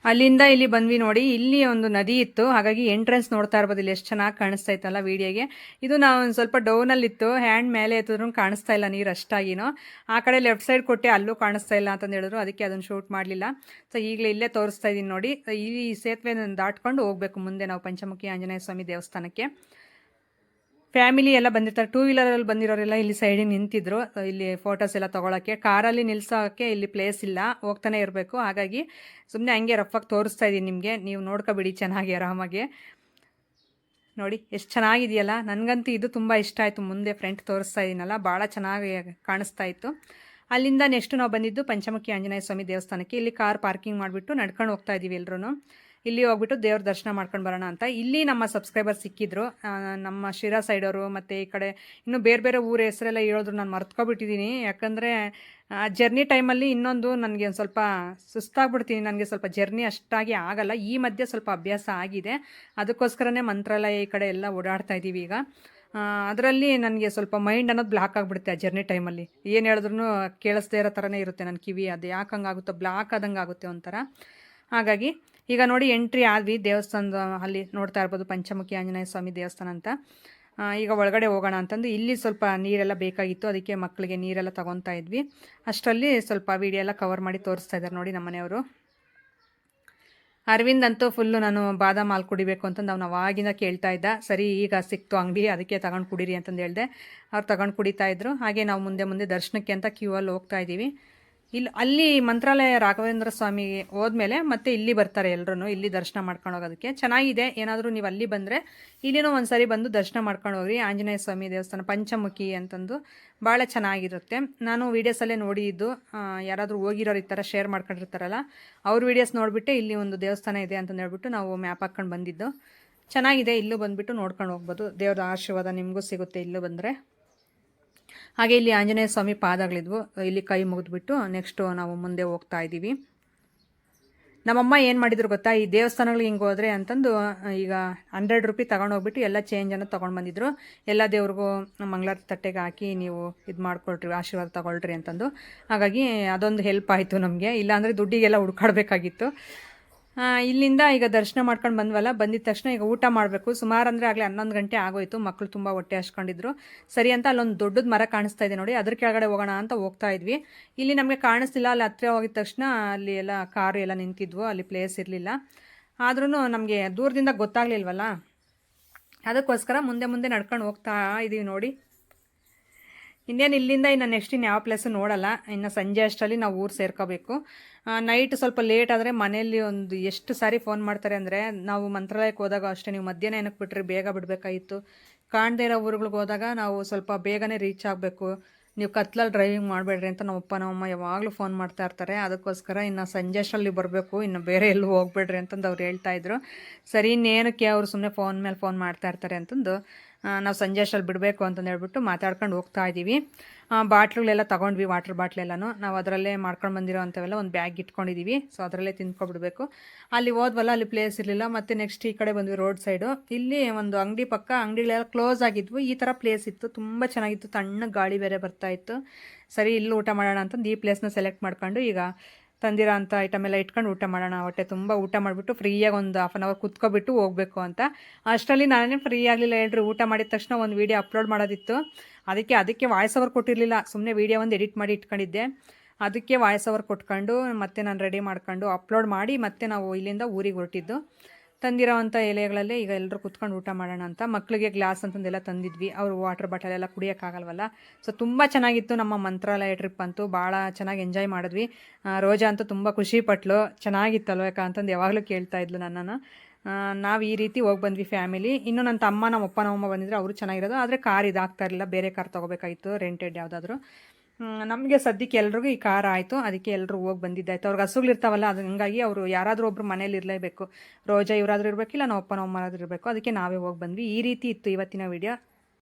ಅಲ್ಲಿಂದ ಇಲ್ಲಿ ಬಂದ್ವಿ ನೋಡಿ. ಇಲ್ಲಿ ಒಂದು ನದಿ ಇತ್ತು. ಹಾಗಾಗಿ ಎಂಟ್ರೆನ್ಸ್ ನೋಡ್ತಾ ಇರ್ಬೋದು. ಇಲ್ಲಿ ಎಷ್ಟು ಚೆನ್ನಾಗಿ ಕಾಣಿಸ್ತಾ ಇತ್ತಲ್ಲ ವೀಡಿಯೋಗೆ. ಇದು ನಾವು ಒಂದು ಸ್ವಲ್ಪ ಡೌನಲ್ಲಿತ್ತು. ಹ್ಯಾಂಡ್ ಮೇಲೆ ಎತ್ತಿದ್ರು ಕಾಣಿಸ್ತಾ ಇಲ್ಲ ನೀರು ಅಷ್ಟಾಗಿನೋ. ಆ ಕಡೆ ಲೆಫ್ಟ್ ಸೈಡ್ ಕೊಟ್ಟೆ ಅಲ್ಲೂ ಕಾಣಿಸ್ತಾ ಇಲ್ಲ ಅಂತಂದು ಹೇಳಿದ್ರು. ಅದಕ್ಕೆ ಅದನ್ನು ಶೂಟ್ ಮಾಡಲಿಲ್ಲ. ಸೊ ಈಗಲೇ ಇಲ್ಲೇ ತೋರಿಸ್ತಾ ಇದ್ದೀನಿ ನೋಡಿ. ಈ ಸೇತುವೆ ದಾಟ್ಕೊಂಡು ಹೋಗಬೇಕು. ಮುಂದೆ ನಾವು ಪಂಚಮುಖಿ ಆಂಜನೇಯ ಸ್ವಾಮಿ ದೇವಸ್ಥಾನಕ್ಕೆ. ಫ್ಯಾಮಿಲಿ ಎಲ್ಲ ಬಂದಿರ್ತಾರೆ ಟೂ ವೀಲರಲ್ಲಿ ಬಂದಿರೋರೆಲ್ಲ ಇಲ್ಲಿ ಸೈಡಿಗೆ ನಿಂತಿದ್ರು. ಇಲ್ಲಿ ಫೋಟೋಸ್ ಎಲ್ಲ ತೊಗೊಳಕ್ಕೆ. ಕಾರಲ್ಲಿ ನಿಲ್ಸೋಕ್ಕೆ ಇಲ್ಲಿ ಪ್ಲೇಸ್ ಇಲ್ಲ. ಹೋಗ್ತಾನೆ ಇರಬೇಕು. ಹಾಗಾಗಿ ಸುಮ್ಮನೆ ಹಂಗೆ ರಫಾಗಿ ತೋರಿಸ್ತಾ ಇದ್ದೀನಿ ನಿಮಗೆ. ನೀವು ನೋಡ್ಕೊಬಿಡಿ ಚೆನ್ನಾಗಿ, ಆರಾಮಾಗಿ. ನೋಡಿ, ಎಷ್ಟು ಚೆನ್ನಾಗಿದೆಯಲ್ಲ. ನನಗಂತೂ ಇದು ತುಂಬ ಇಷ್ಟ ಆಯಿತು. ಮುಂದೆ ಫ್ರೆಂಟ್ ತೋರಿಸ್ತಾ ಇದ್ದೀನಲ್ಲ ಭಾಳ ಚೆನ್ನಾಗಿ ಕಾಣಿಸ್ತಾ ಇತ್ತು. ಅಲ್ಲಿಂದ ನೆಕ್ಸ್ಟ್ ನಾವು ಬಂದಿದ್ದು ಪಂಚಮುಖಿ ಆಂಜನೇಯ ಸ್ವಾಮಿ ದೇವಸ್ಥಾನಕ್ಕೆ. ಇಲ್ಲಿ ಕಾರ್ ಪಾರ್ಕಿಂಗ್ ಮಾಡಿಬಿಟ್ಟು ನಡ್ಕೊಂಡು ಹೋಗ್ತಾ ಇದ್ದೀವಿ ಎಲ್ಲರೂ ಇಲ್ಲಿ ಹೋಗ್ಬಿಟ್ಟು ದೇವ್ರ ದರ್ಶನ ಮಾಡ್ಕೊಂಡು ಬರೋಣ ಅಂತ. ಇಲ್ಲಿ ನಮ್ಮ ಸಬ್ಸ್ಕ್ರೈಬರ್ ಸಿಕ್ಕಿದ್ರು. ಆ, ನಮ್ಮ ಶಿರಾ ಸೈಡವರು ಮತ್ತು ಈ ಕಡೆ ಇನ್ನು ಬೇರೆ ಬೇರೆ ಊರ ಹೆಸರೆಲ್ಲ ಹೇಳಿದ್ರು ನಾನು ಮರ್ತ್ಕೊಬಿಟ್ಟಿದ್ದೀನಿ ಯಾಕಂದರೆ ಜರ್ನಿ ಟೈಮಲ್ಲಿ ಇನ್ನೊಂದು ನನಗೆ ಒಂದು ಸ್ವಲ್ಪ ಸುಸ್ತಾಗ್ಬಿಡ್ತೀನಿ. ನನಗೆ ಸ್ವಲ್ಪ ಜರ್ನಿ ಅಷ್ಟಾಗಿ ಆಗಲ್ಲ. ಈ ಮಧ್ಯೆ ಸ್ವಲ್ಪ ಅಭ್ಯಾಸ ಆಗಿದೆ. ಅದಕ್ಕೋಸ್ಕರನೇ ಮಂತ್ರಾಲಯ ಈ ಕಡೆ ಎಲ್ಲ ಓಡಾಡ್ತಾ ಇದ್ದೀವಿ ಈಗ. ಅದರಲ್ಲಿ ನನಗೆ ಸ್ವಲ್ಪ ಮೈಂಡ್ ಅನ್ನೋದು ಬ್ಲಾಕ್ ಆಗಿಬಿಡುತ್ತೆ ಆ ಜರ್ನಿ ಟೈಮಲ್ಲಿ ಏನು ಹೇಳಿದ್ರು ಕೇಳಿಸ್ದೇ ಇರೋ ಥರನೇ ಇರುತ್ತೆ ನನ್ನ ಕಿವಿ. ಅದು ಯಾಕೆ ಹಂಗಾಗುತ್ತೋ ಬ್ಲಾಕ್ ಆದಂಗೆ ಆಗುತ್ತೆ ಒಂಥರ. ಹಾಗಾಗಿ ಈಗ ನೋಡಿ ಎಂಟ್ರಿ ಆದ್ವಿ ದೇವಸ್ಥಾನದ ಅಲ್ಲಿ ನೋಡ್ತಾ ಇರ್ಬೋದು ಪಂಚಮುಖಿ ಆಂಜನೇಯ ಸ್ವಾಮಿ ದೇವಸ್ಥಾನ ಅಂತ. ಈಗ ಒಳಗಡೆ ಹೋಗೋಣ ಅಂತಂದು ಇಲ್ಲಿ ಸ್ವಲ್ಪ ನೀರೆಲ್ಲ ಬೇಕಾಗಿತ್ತು, ಅದಕ್ಕೆ ಮಕ್ಕಳಿಗೆ ನೀರೆಲ್ಲ ತಗೊತಾ ಇದ್ವಿ. ಅಷ್ಟರಲ್ಲಿ ಸ್ವಲ್ಪ ವಿಡಿಯೋ ಎಲ್ಲ ಕವರ್ ಮಾಡಿ ತೋರಿಸ್ತಾ ಇದ್ದಾರೆ ನೋಡಿ ನಮ್ಮ ಮನೆಯವರು ಅರವಿಂದ್ ಅಂತೂ ಫುಲ್ಲು ನಾನು ಬಾದಾಮ್ ಹಾಲು ಕುಡಿಬೇಕು ಅಂತಂದು ಅವ್ನು ಅವಾಗಿಂದ ಕೇಳ್ತಾ ಇದ್ದ. ಸರಿ, ಈಗ ಸಿಕ್ತು ಅಂಗಡಿ, ಅದಕ್ಕೆ ತಗೊಂಡು ಕುಡೀರಿ ಅಂತಂದು ಹೇಳಿದೆ. ಅವ್ರು ತಗೊಂಡು ಕುಡಿತಾ ಇದ್ರು. ಹಾಗೆ ನಾವು ಮುಂದೆ ಮುಂದೆ ದರ್ಶನಕ್ಕೆ ಅಂತ ಕ್ಯೂ ಅಲ್ಲಿ ಹೋಗ್ತಾ ಇದ್ದೀವಿ. ಇಲ್ಲಿ ಅಲ್ಲಿ ಮಂತ್ರಾಲಯ ರಾಘವೇಂದ್ರ ಸ್ವಾಮಿ ಹೋದ್ಮೇಲೆ ಮತ್ತೆ ಇಲ್ಲಿ ಬರ್ತಾರೆ ಎಲ್ಲರೂ ಇಲ್ಲಿ ದರ್ಶನ ಮಾಡ್ಕೊಂಡು ಹೋಗೋದಕ್ಕೆ. ಚೆನ್ನಾಗಿದೆ, ಏನಾದರೂ ನೀವು ಅಲ್ಲಿ ಬಂದರೆ, ಇಲ್ಲಿನೂ ಒಂದು ಬಂದು ದರ್ಶನ ಮಾಡ್ಕೊಂಡು ಹೋಗ್ರಿ. ಆಂಜನೇಯ ಸ್ವಾಮಿ ದೇವಸ್ಥಾನ ಪಂಚಮುಖಿ ಅಂತಂದು ಭಾಳ ಚೆನ್ನಾಗಿರುತ್ತೆ. ನಾನು ವೀಡಿಯೋಸಲ್ಲೇ ನೋಡಿದ್ದು ಯಾರಾದರೂ ಹೋಗಿರೋರು ಈ ಥರ ಶೇರ್ ಮಾಡ್ಕೊಂಡಿರ್ತಾರಲ್ಲ, ಅವ್ರ ವೀಡಿಯೋಸ್ ನೋಡಿಬಿಟ್ಟೆ ಇಲ್ಲಿ ಒಂದು ದೇವಸ್ಥಾನ ಇದೆ ಅಂತಂದು ಹೇಳ್ಬಿಟ್ಟು ನಾವು ಮ್ಯಾಪ್ ಹಾಕ್ಕೊಂಡು ಬಂದಿದ್ದು. ಚೆನ್ನಾಗಿದೆ, ಇಲ್ಲೂ ಬಂದುಬಿಟ್ಟು ನೋಡ್ಕೊಂಡು ಹೋಗ್ಬೋದು. ದೇವರ ಆಶೀರ್ವಾದ ನಿಮಗೂ ಸಿಗುತ್ತೆ ಇಲ್ಲೂ ಬಂದರೆ. ಹಾಗೆ ಇಲ್ಲಿ ಆಂಜನೇಯ ಸ್ವಾಮಿ ಪಾದಗಳಿದ್ವು. ಇಲ್ಲಿ ಕೈ ಮುಗಿದ್ಬಿಟ್ಟು ನೆಕ್ಸ್ಟು ನಾವು ಮುಂದೆ ಹೋಗ್ತಾ ಇದ್ದೀವಿ. ನಮ್ಮಮ್ಮ ಏನು ಮಾಡಿದ್ರು ಗೊತ್ತಾ? ಈ ದೇವಸ್ಥಾನಗಳಿಗೆ ಹಿಂಗೆ ಹೋದರೆ ಅಂತಂದು ಈಗ ಹಂಡ್ರೆಡ್ ರುಪಿ ತೊಗೊಂಡೋಗ್ಬಿಟ್ಟು ಎಲ್ಲ ಚೇಂಜನ್ನು ತೊಗೊಂಡು ಬಂದಿದ್ರು. ಎಲ್ಲ ದೇವ್ರಿಗೂ ಮಂಗಳಾರ ತಟ್ಟೆಗೆ ಹಾಕಿ ನೀವು ಇದು ಮಾಡ್ಕೊಳ್ರಿ, ಆಶೀರ್ವಾದ ತಗೊಳ್ರಿ ಅಂತಂದು. ಹಾಗಾಗಿ ಅದೊಂದು ಹೆಲ್ಪ್ ಆಯಿತು ನಮಗೆ. ಇಲ್ಲಾಂದರೆ ದುಡ್ಡಿಗೆಲ್ಲ ಹುಡ್ಕಾಡಬೇಕಾಗಿತ್ತು. ಇಲ್ಲಿಂದ ಈಗ ದರ್ಶನ ಮಾಡ್ಕೊಂಡು ಬಂದ್ವಲ್ಲ, ಬಂದಿದ ತಕ್ಷಣ ಈಗ ಊಟ ಮಾಡಬೇಕು. ಸುಮಾರು ಅಂದರೆ ಆಗಲೇ ಹನ್ನೊಂದು ಗಂಟೆ ಆಗೋಯ್ತು. ಮಕ್ಕಳು ತುಂಬ ಹೊಟ್ಟೆ ಹಚ್ಕೊಂಡಿದ್ರು ಸರಿ ಅಂತ ಅಲ್ಲೊಂದು ದೊಡ್ಡದು ಮರ ಕಾಣಿಸ್ತಾ ಇದೆ ನೋಡಿ. ಅದ್ರ ಕೆಳಗಡೆ ಹೋಗೋಣ ಅಂತ ಹೋಗ್ತಾ ಇದ್ವಿ. ಇಲ್ಲಿ ನಮಗೆ ಕಾಣಿಸ್ತಿಲ್ಲ. ಅಲ್ಲಿ ಹತ್ತಿರ ಹೋಗಿದ ತಕ್ಷಣ ಅಲ್ಲಿ ಎಲ್ಲ ಕಾರು ಎಲ್ಲ ನಿಂತಿದ್ವು. ಅಲ್ಲಿ ಪ್ಲೇಸ್ ಇರಲಿಲ್ಲ. ಆದ್ರೂ ನಮಗೆ ದೂರದಿಂದ ಗೊತ್ತಾಗ್ಲಿಲ್ವಲ್ಲ? ಅದಕ್ಕೋಸ್ಕರ ಮುಂದೆ ಮುಂದೆ ನಡ್ಕೊಂಡು ಹೋಗ್ತಾ ಇದ್ದೀವಿ ನೋಡಿ. ಇನ್ನೇನು ಇಲ್ಲಿಂದ ಇನ್ನು ನೆಕ್ಸ್ಟ್ ಇನ್ನು ಯಾವ ಪ್ಲೇಸು ನೋಡಲ್ಲ. ಇನ್ನು ಸಂಜೆ ಅಷ್ಟರಲ್ಲಿ ನಾವು ಊರು ಸೇರ್ಕೋಬೇಕು. ನೈಟ್ ಸ್ವಲ್ಪ ಲೇಟ್ ಆದರೆ ಮನೆಯಲ್ಲಿ ಒಂದು ಎಷ್ಟು ಸಾರಿ ಫೋನ್ ಮಾಡ್ತಾರೆ ಅಂದರೆ ನಾವು ಮಂತ್ರಾಲಯಕ್ಕೆ ಹೋದಾಗ ಅಷ್ಟೇ, ನೀವು ಮಧ್ಯಾಹ್ನ ಏನಕ್ಕೆ ಬಿಟ್ರಿ, ಬೇಗ ಬಿಡಬೇಕಾಗಿತ್ತು. ಕಾಣದೇ ಇರೋ ಊರುಗಳಿಗೆ ಹೋದಾಗ ನಾವು ಸ್ವಲ್ಪ ಬೇಗನೆ ರೀಚ್ ಆಗಬೇಕು. ನೀವು ಕತ್ಲಲ್ಲಿ ಡ್ರೈವಿಂಗ್ ಮಾಡಬೇಡ್ರಿ ಅಂತ ನಮ್ಮಪ್ಪ, ನಮ್ಮಮ್ಮ ಯಾವಾಗಲೂ ಫೋನ್ ಮಾಡ್ತಾ ಇರ್ತಾರೆ. ಅದಕ್ಕೋಸ್ಕರ ಇನ್ನು ಸಂಜೆ ಅಷ್ಟರಲ್ಲಿ ಬರಬೇಕು, ಇನ್ನು ಬೇರೆ ಎಲ್ಲೂ ಹೋಗ್ಬೇಡ್ರಿ ಅಂತಂದು ಅವ್ರು ಹೇಳ್ತಾ ಇದ್ರು. ಸರಿ, ಇನ್ನೇನಕ್ಕೆ ಅವರು ಸುಮ್ಮನೆ ಫೋನ್ ಮೇಲೆ ಫೋನ್ ಮಾಡ್ತಾ ಇರ್ತಾರೆ ಅಂತಂದು. ನಾವು ಸಂಜೆ ಅಷ್ಟಲ್ಲಿ ಬಿಡಬೇಕು ಅಂತಂದು ಹೇಳ್ಬಿಟ್ಟು ಮಾತಾಡ್ಕೊಂಡು ಹೋಗ್ತಾ ಇದ್ದೀವಿ ಬಾಟ್ಲುಗಳೆಲ್ಲ ತೊಗೊಂಡ್ವಿ, ವಾಟರ್ ಬಾಟ್ಲೆಲ್ಲನೂ. ನಾವು ಅದರಲ್ಲೇ ಮಾಡ್ಕೊಂಡು ಬಂದಿರೋ ಅಂಥವೆಲ್ಲ ಒಂದು ಬ್ಯಾಗ್ ಇಟ್ಕೊಂಡಿದ್ದೀವಿ ಸೊ ಅದರಲ್ಲೇ ತಿಂದ್ಕೊಬಿಡ್ಬೇಕು. ಅಲ್ಲಿ ಹೋದ್ವಲ್ಲ, ಅಲ್ಲಿ ಪ್ಲೇಸ್ ಇರಲಿಲ್ಲ. ಮತ್ತು ನೆಕ್ಸ್ಟ್ ಈ ಕಡೆ ಬಂದ್ವಿ ರೋಡ್ ಸೈಡು ಇಲ್ಲಿ ಒಂದು ಅಂಗಡಿ ಪಕ್ಕ ಅಂಗಡಿಗಳೆಲ್ಲ ಕ್ಲೋಸ್ ಆಗಿದ್ವು. ಈ ಥರ ಪ್ಲೇಸ್ ಇತ್ತು. ತುಂಬ ಚೆನ್ನಾಗಿತ್ತು. ತಣ್ಣ ಗಾಳಿ ಬೇರೆ ಬರ್ತಾ ಇತ್ತು. ಸರಿ, ಇಲ್ಲಿ ಊಟ ಮಾಡೋಣ ಅಂತಂದು ಈ ಪ್ಲೇಸ್ನ ಸೆಲೆಕ್ಟ್ ಮಾಡ್ಕೊಂಡು ಈಗ ತಂದಿರೋ ಅಂಥ ಐಟಮ್ ಎಲ್ಲ ಇಟ್ಕೊಂಡು ಊಟ ಮಾಡೋಣ. ಹೊಟ್ಟೆ ತುಂಬ ಊಟ ಮಾಡಿಬಿಟ್ಟು ಫ್ರೀಯಾಗಿ ಒಂದು ಹಾಫ್ ಆನ್ ಅವರ್ ಕುತ್ಕೊಬಿಟ್ಟು ಹೋಗಬೇಕು ಅಂತ. ಅಷ್ಟರಲ್ಲಿ ನಾನೇ ಫ್ರೀ ಆಗಲಿಲ್ಲ ಹೇಳ್ರಿ. ಊಟ ಮಾಡಿದ ತಕ್ಷಣ ಒಂದು ವೀಡಿಯೋ ಅಪ್ಲೋಡ್ ಮಾಡೋದಿತ್ತು. ಅದಕ್ಕೆ ಅದಕ್ಕೆ ವಾಯ್ಸ್ ಓವರ್ ಕೊಟ್ಟಿರಲಿಲ್ಲ. ಸುಮ್ಮನೆ ವೀಡಿಯೋ ಒಂದು ಎಡಿಟ್ ಮಾಡಿ ಇಟ್ಕೊಂಡಿದ್ದೆ. ಅದಕ್ಕೆ ವಾಯ್ಸ್ ಓವರ್ ಕೊಟ್ಕೊಂಡು ಮತ್ತೆ ನಾನು ರೆಡಿ ಮಾಡ್ಕೊಂಡು ಅಪ್ಲೋಡ್ ಮಾಡಿ ಮತ್ತೆ ನಾವು ಇಲ್ಲಿಂದ ಊರಿಗೆ ಹೊರಟಿದ್ದು. ತಂದಿರೋವಂಥ ಎಲೆಗಳಲ್ಲೇ ಈಗ ಎಲ್ಲರೂ ಕುತ್ಕೊಂಡು ಊಟ ಮಾಡೋಣ ಅಂತ ಮಕ್ಕಳಿಗೆ ಗ್ಲಾಸ್ ಅಂತಂದೆಲ್ಲ ತಂದಿದ್ವಿ. ಅವರು ವಾಟರ್ ಬಾಟಲ್ ಎಲ್ಲ ಕುಡಿಯೋಕ್ಕಾಗಲ್ವಲ್ಲ? ಸೊ, ತುಂಬ ಚೆನ್ನಾಗಿತ್ತು ನಮ್ಮ ಮಂತ್ರಾಲಯ ಟ್ರಿಪ್ ಅಂತೂ. ಭಾಳ ಚೆನ್ನಾಗಿ ಎಂಜಾಯ್ ಮಾಡಿದ್ವಿ. ರೋಜಾ ಅಂತೂ ತುಂಬ ಖುಷಿ ಪಟ್ಲು. ಚೆನ್ನಾಗಿತ್ತಲ್ವ ಯಾಕ ಅಂತಂದು ಯಾವಾಗಲೂ ಕೇಳ್ತಾ ಇದ್ಲು ನನ್ನನ್ನು. ನಾವು ಈ ರೀತಿ ಹೋಗಿ ಬಂದ್ವಿ ಫ್ಯಾಮಿಲಿ. ಇನ್ನು ನನ್ನ ತಮ್ಮ ನಮ್ಮ ಅಪ್ಪ ನಮ್ಮಮ್ಮ ಬಂದಿದ್ರೆ ಅವರು ಚೆನ್ನಾಗಿರೋದು. ಆದರೆ ಕಾರ್ ಇದಾಗ್ತಾ ಇರಲಿಲ್ಲ. ಬೇರೆ ಕಾರ್ ತೊಗೋಬೇಕಾಗಿತ್ತು. ರೆಂಟೆಡ್ ಯಾವುದಾದ್ರೂ. ನಮಗೆ ಸದ್ಯಕ್ಕೆ ಎಲ್ರಿಗೂ ಈ ಕಾರ್ ಆಯಿತು. ಅದಕ್ಕೆ ಎಲ್ಲರೂ ಹೋಗಿ ಬಂದಿದ್ದಾಯ್ತು. ಅವ್ರಿಗೆ ಹಸುಗಳಿರ್ತಾವಲ್ಲ ಅದು ಹಂಗಾಗಿ ಅವರು ಯಾರಾದರೂ ಒಬ್ರು ಮನೇಲಿ ಇರಲೇಬೇಕು. ರೋಜಾ ಇವರಾದ್ರೂ ಇರಬೇಕಿಲ್ಲ ನಾವು ಅಪ್ಪ ಅಮ್ಮರಾದ್ರೂ ಇರಬೇಕು. ಅದಕ್ಕೆ ನಾವೇ ಹೋಗಿ ಬಂದ್ವಿ. ಈ ರೀತಿ ಇತ್ತು ಇವತ್ತಿನ ವಿಡಿಯೋ.